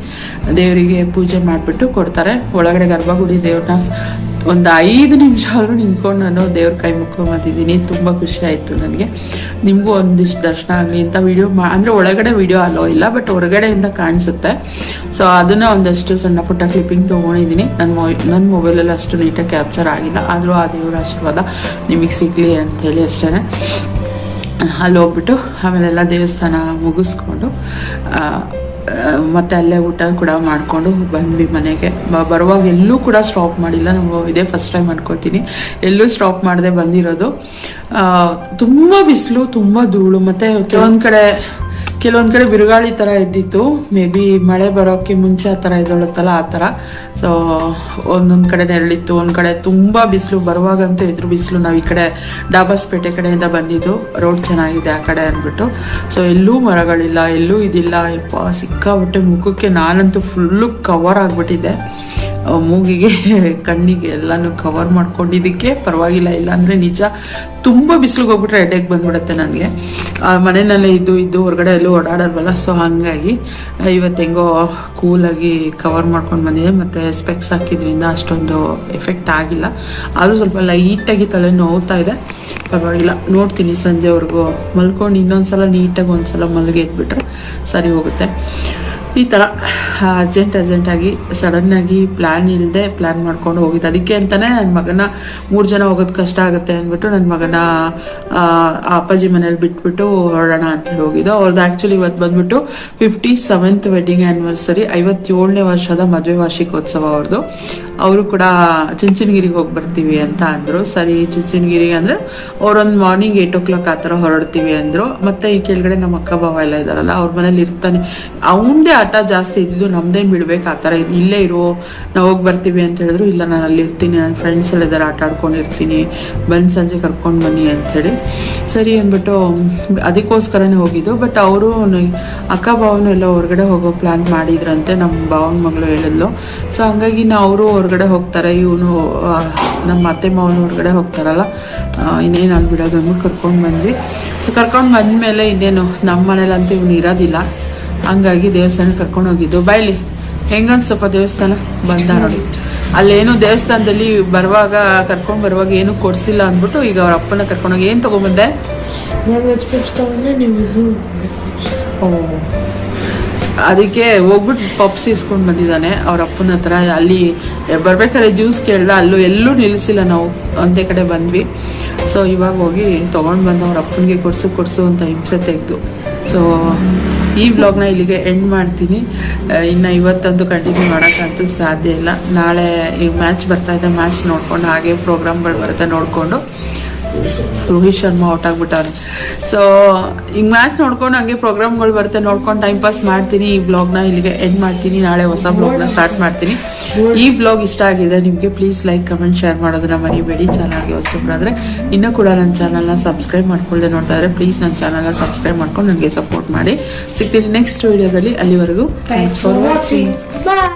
ದೇವರಿಗೆ ಪೂಜೆ ಮಾಡಿಬಿಟ್ಟು ಕೊಡ್ತಾರೆ. ಒಳಗಡೆ ಗರ್ಭಗುಡಿ ದೇವ್ರನ್ನ ಒಂದು ಐದು ನಿಮಿಷ ಆದರೂ ನಿಂತ್ಕೊಂಡು ನಾನು ದೇವ್ರ ಕೈ ಮುಕ್ಕೊಂಬಂದಿದ್ದೀನಿ ತುಂಬ ಖುಷಿ ಆಯಿತು ನನಗೆ. ನಿಮಗೂ ಒಂದಿಷ್ಟು ದರ್ಶನ ಆಗಲಿ ಅಂತ ವೀಡಿಯೋ ಮಾ, ಅಂದರೆ ಒಳಗಡೆ ವೀಡಿಯೋ ಅಲೋ ಇಲ್ಲ ಬಟ್ ಹೊರಗಡೆಯಿಂದ ಕಾಣಿಸುತ್ತೆ. ಸೊ ಅದನ್ನು ಒಂದಷ್ಟು ಸಣ್ಣ ಪುಟ್ಟ ಕ್ಲಿಪ್ಪಿಂಗ್ ತೊಗೊಂಡಿದ್ದೀನಿ. ನನ್ನ ಮೊ ನನ್ನ ಮೊಬೈಲಲ್ಲಿ ಅಷ್ಟು ನೀಟಾಗಿ ಕ್ಯಾಪ್ಚರ್ ಆಗಿಲ್ಲ. ಆದರೂ ಆ ದೇವರ ಆಶೀರ್ವಾದ ನಿಮಗೆ ಸಿಗಲಿ ಅಂಥೇಳಿ ಅಷ್ಟೇ ಅಲ್ಲಿ ಹೋಗ್ಬಿಟ್ಟು ಆಮೇಲೆಲ್ಲ ದೇವಸ್ಥಾನ ಮುಗಿಸ್ಕೊಂಡು ಮತ್ತೆ ಅಲ್ಲೇ ಊಟ ಕೂಡ ಮಾಡಿಕೊಂಡು ಬಂದ್ವಿ ಮನೆಗೆ. ಬರುವಾಗ ಎಲ್ಲೂ ಕೂಡ ಸ್ಟಾಪ್ ಮಾಡಿಲ್ಲ. ನಾವು ಇದೇ ಫಸ್ಟ್ ಟೈಮ್ ಅನ್ಕೋತೀನಿ. ಎಲ್ಲೂ ಸ್ಟಾಪ್ ಮಾಡದೆ ಬಂದಿರೋದು. ತುಂಬ ಬಿಸಿಲು, ತುಂಬ ಧೂಳು, ಮತ್ತು ಕೆಲವೊಂದು ಕಡೆ ಕೆಲವೊಂದು ಕಡೆ ಬಿರುಗಾಳಿ ಥರ ಇದ್ದಿತ್ತು. ಮೇ ಬಿ ಮಳೆ ಬರೋಕ್ಕೆ ಮುಂಚೆ ಆ ಥರ ಇದ್ದಳತ್ತಲ್ಲ, ಆ ಥರ ಸೊ ಒಂದೊಂದು ಕಡೆ ನೆರಳಿತ್ತು, ಒಂದು ಕಡೆ ತುಂಬ ಬಿಸಿಲು ಬರುವಾಗಂತೂ ಇದ್ರು ಬಿಸಿಲು ನಾವು ಈ ಕಡೆ ಡಾಬಾಸ್ಪೇಟೆ ಕಡೆಯಿಂದ ಬಂದಿದ್ದು. ರೋಡ್ ಚೆನ್ನಾಗಿದೆ ಆ ಕಡೆ ಅಂದ್ಬಿಟ್ಟು. ಸೊ ಎಲ್ಲೂ ಮರಗಳಿಲ್ಲ, ಎಲ್ಲೂ ಇದಿಲ್ಲ. ಯಪ್ಪ ಸಿಕ್ಕಾಬಿಟ್ಟೆ ಮುಖಕ್ಕೆ ನಾನಂತೂ ಫುಲ್ಲು ಕವರ್ ಆಗಿಬಿಟ್ಟಿದ್ದೆ ಮೂಗಿಗೆ, ಕಣ್ಣಿಗೆ ಎಲ್ಲನೂ ಕವರ್ ಮಾಡ್ಕೊಂಡಿದ್ದಕ್ಕೆ ಪರವಾಗಿಲ್ಲ. ಇಲ್ಲ ಅಂದರೆ ನಿಜ ತುಂಬ ಬಿಸಿಲಿಗೆ ಹೋಗ್ಬಿಟ್ರೆ ಎಡೆಗೆ ಬಂದ್ಬಿಡುತ್ತೆ ನನಗೆ. ಮನೆಯಲ್ಲೇ ಇದ್ದು ಇದ್ದು ಹೊರಗಡೆ ಎಲ್ಲೂ ಓಡಾಡಲ್ವಲ್ಲ ಸೊ ಹಾಗಾಗಿ ಇವತ್ತು ಹೆಂಗೋ ಕೂಲಾಗಿ ಕವರ್ ಮಾಡ್ಕೊಂಡು ಬಂದಿದೆ. ಮತ್ತು ಸ್ಪೆಕ್ಸ್ ಹಾಕಿದ್ರಿಂದ ಅಷ್ಟೊಂದು ಎಫೆಕ್ಟ್ ಆಗಿಲ್ಲ. ಆದರೂ ಸ್ವಲ್ಪ ಲೈಟಾಗಿ ತಲೆ ನೋವ್ತಾ ಇದೆ. ಪರವಾಗಿಲ್ಲ, ನೋಡ್ತೀನಿ ಸಂಜೆವರೆಗೂ ಮಲ್ಕೊಂಡು ಇನ್ನೊಂದ್ಸಲ ನೀಟಾಗಿ ಒಂದ್ಸಲ ಮಲಗಿ ಎದ್ಬಿಟ್ರೆ ಸರಿ ಹೋಗುತ್ತೆ. ಈ ಥರ ಅರ್ಜೆಂಟ್ ಅರ್ಜೆಂಟಾಗಿ ಸಡನ್ನಾಗಿ ಪ್ಲ್ಯಾನ್ ಇಲ್ಲದೆ ಪ್ಲ್ಯಾನ್ ಮಾಡ್ಕೊಂಡು ಹೋಗಿದ್ದು. ಅದಕ್ಕೆ ಅಂತಲೇ ನನ್ನ ಮಗನ ಮೂರು ಜನ ಹೋಗೋದು ಕಷ್ಟ ಆಗುತ್ತೆ ಅಂದ್ಬಿಟ್ಟು ನನ್ನ ಮಗನ ಆ, ಅಪ್ಪಾಜಿ ಮನೇಲಿ ಬಿಟ್ಬಿಟ್ಟು ಹೊರಡೋಣ ಅಂತ ಹೇಳಿ ಹೋಗಿದ್ದು. ಅವ್ರದ್ದು ಆ್ಯಕ್ಚುಲಿ ಇವತ್ತು ಬಂದ್ಬಿಟ್ಟು ಫಿಫ್ಟಿ ಸೆವೆಂತ್ ವೆಡ್ಡಿಂಗ್ ಆ್ಯನಿವರ್ಸರಿ ಐವತ್ತೇಳನೇ ವರ್ಷದ ಮದುವೆ ವಾರ್ಷಿಕೋತ್ಸವ ಅವ್ರದ್ದು ಅವರು ಕೂಡ ಚಿಂಚನಗಿರಿಗೆ ಹೋಗಿ ಬರ್ತೀವಿ ಅಂತ ಅಂದರು. ಸರಿ, ಚುಂಚನಗಿರಿಗೆ ಅಂದರೆ ಅವರೊಂದು ಮಾರ್ನಿಂಗ್ ಏಯ್ಟ್ ಓ ಕ್ಲಾಕ್ ಆ ಥರ ಹೊರಡ್ತೀವಿ ಅಂದರು. ಮತ್ತು ಈ ಕೆಳಗಡೆ ನಮ್ಮ ಅಕ್ಕ ಬಾವ ಎಲ್ಲ ಇದ್ದಾರಲ್ಲ, ಅವ್ರ ಮನೇಲಿ ಇರ್ತಾನೆ. ಅವನದೇ ಆಟ ಜಾಸ್ತಿ ಇದ್ದಿದ್ದು ನಮ್ದೇನು ಬಿಡ್ಬೇಕು, ಆ ಥರ ಇಲ್ಲ- ಇರೋ, ನಾವು ಹೋಗಿ ಬರ್ತೀವಿ ಅಂತ ಹೇಳಿದ್ರು. ಇಲ್ಲ, ನಾನು ಅಲ್ಲಿ ಇರ್ತೀನಿ ನನ್ನ ಫ್ರೆಂಡ್ಸ್ ಎಲ್ಲ ಇದ್ದಾರೆ ಆಟ ಆಡ್ಕೊಂಡಿರ್ತೀನಿ ಬಂದು ಸಂಜೆ ಕರ್ಕೊಂಡು ಬನ್ನಿ ಅಂಥೇಳಿ ಸರಿ ಅಂದ್ಬಿಟ್ಟು, ಅದಕ್ಕೋಸ್ಕರನೇ ಹೋಗಿದ್ದು. ಬಟ್ ಅವರು ಅಕ್ಕ ಭಾವನು ಎಲ್ಲ ಹೊರಗಡೆ ಹೋಗೋ ಪ್ಲ್ಯಾನ್ ಮಾಡಿದ್ರಂತೆ ನಮ್ಮ ಭಾವನ ಮಗಳು ಹೇಳಿದ್ಲು. ಸೊ ಹಂಗಾಗಿ ನಾವು ಅವರು ಹೊರಗಡೆ ಹೋಗ್ತಾರೆ ಇವನು ನಮ್ಮ ಅತ್ತೆ ಮಾವನ ಹೊರಗಡೆ ಹೋಗ್ತಾರಲ್ಲ ಇನ್ನೇನು ಅಲ್ಲಿ ಬಿಡೋದು ಅಂದ್ಬಿಟ್ಟು ಕರ್ಕೊಂಡು ಬಂದ್ವಿ. ಸೊ ಕರ್ಕೊಂಡು ಬಂದಮೇಲೆ ಇನ್ನೇನು ನಮ್ಮ ಮನೇಲಂತೂ ಇವನು ಇರೋದಿಲ್ಲ. ಹಂಗಾಗಿ ದೇವಸ್ಥಾನಕ್ಕೆ ಕರ್ಕೊಂಡು ಹೋಗಿದ್ದು. ಬಾಯ್ಲಿ ಹೆಂಗನ್ಸಪ್ಪ ದೇವಸ್ಥಾನ? ಬಂದ ನೋಡಿ. ಅಲ್ಲೇನು ದೇವಸ್ಥಾನದಲ್ಲಿ ಬರುವಾಗ ಕರ್ಕೊಂಡು ಬರುವಾಗ ಏನು ಕೊಡಿಸಿಲ್ಲ ಅಂದ್ಬಿಟ್ಟು ಈಗ ಅವ್ರ ಅಪ್ಪನ ಕರ್ಕೊಂಡೋಗಿ ಏನು ತೊಗೊಂಬಂದೆ ನಾನು ವೆಜ್ ಪೀಸ್ ತಗೊಂಡೆ ನೀವು ಓ. ಅದಕ್ಕೆ ಹೋಗ್ಬಿಟ್ಟು ಪಪ್ಸ್ ಇಸ್ಕೊಂಡು ಬಂದಿದ್ದಾನೆ. ಅವ್ರ ಅಪ್ಪನ ಹತ್ರ ಅಲ್ಲಿ ಬರ್ಬೇಕಾದ್ರೆ ಜ್ಯೂಸ್ ಕೇಳ್ದ, ಅಲ್ಲೂ ಎಲ್ಲೂ ನಿಲ್ಲಿಸಿಲ್ಲ ನಾವು. ಒಂದೇ ಕಡೆ ಬಂದ್ವಿ. ಸೊ ಇವಾಗ ಹೋಗಿ ತೊಗೊಂಡು ಬಂದು ಅವ್ರ ಅಪ್ಪನಿಗೆ ಕೊಡ್ಸು ಕೊಡ್ಸು ಅಂತ ಹಿಂಸೆ ತೆಗೆದು. ಸೊ ಈ ಬ್ಲಾಗ್ನ ಇಲ್ಲಿಗೆ ಎಂಡ್ ಮಾಡ್ತೀನಿ. ಇನ್ನು ಇವತ್ತಂತೂ ಕಂಟಿನ್ಯೂ ಮಾಡೋಕ್ಕಂತೂ ಸಾಧ್ಯ ಇಲ್ಲ. ನಾಳೆ ಈಗ ಮ್ಯಾಚ್ ಬರ್ತಾ ಇದೆ ಮ್ಯಾಚ್ ನೋಡಿಕೊಂಡು ಹಾಗೆ ಪ್ರೋಗ್ರಾಮ್ಗಳು ಬರುತ್ತೆ ನೋಡಿಕೊಂಡು. ರೋಹಿತ್ ಶರ್ಮಾ ಔಟ್ ಆಗ್ಬಿಟ್ಟವ್ರೆ ಸೊ ಈ ಮ್ಯಾಚ್ ನೋಡ್ಕೊಂಡು ಹಂಗೆ ಪ್ರೋಗ್ರಾಮ್ಗಳು ಬರುತ್ತೆ, ನೋಡ್ಕೊಂಡು ಟೈಮ್ ಪಾಸ್ ಮಾಡ್ತೀನಿ, ಈ ಬ್ಲಾಗ್ನ ಇಲ್ಲಿಗೆ ಎಂಡ್ ಮಾಡ್ತೀನಿ, ನಾಳೆ ಹೊಸ ಬ್ಲಾಗ್ನ ಸ್ಟಾರ್ಟ್ ಮಾಡ್ತೀನಿ. ಈ ಬ್ಲಾಗ್ ಇಷ್ಟ ಆಗಿದೆ ನಿಮಗೆ ಪ್ಲೀಸ್ ಲೈಕ್ ಕಮೆಂಟ್ ಶೇರ್ ಮಾಡೋದನ್ನ ಮರಿಬೇಡಿ. ಚೆನ್ನಾಗಿ ಹೊಸಬ್ರಾದರೆ ಇನ್ನೂ ಕೂಡ ನನ್ನ ಚಾನಲ್ನ ಸಬ್ಸ್ಕ್ರೈಬ್ ಮಾಡ್ಕೊಳ್ಳದೆ ನೋಡ್ತಾ ಇದ್ರೆ ಪ್ಲೀಸ್ ನನ್ನ ಚಾನಲ್ನ ಸಬ್ಸ್ಕ್ರೈಬ್ ಮಾಡ್ಕೊಂಡು ನನಗೆ ಸಪೋರ್ಟ್ ಮಾಡಿ. ಸಿಗ್ತೀನಿ ನೆಕ್ಸ್ಟ್ ವಿಡಿಯೋದಲ್ಲಿ ಅಲ್ಲಿವರೆಗೂ ಥ್ಯಾಂಕ್ಸ್ ಫಾರ್ ವಾಚಿಂಗ್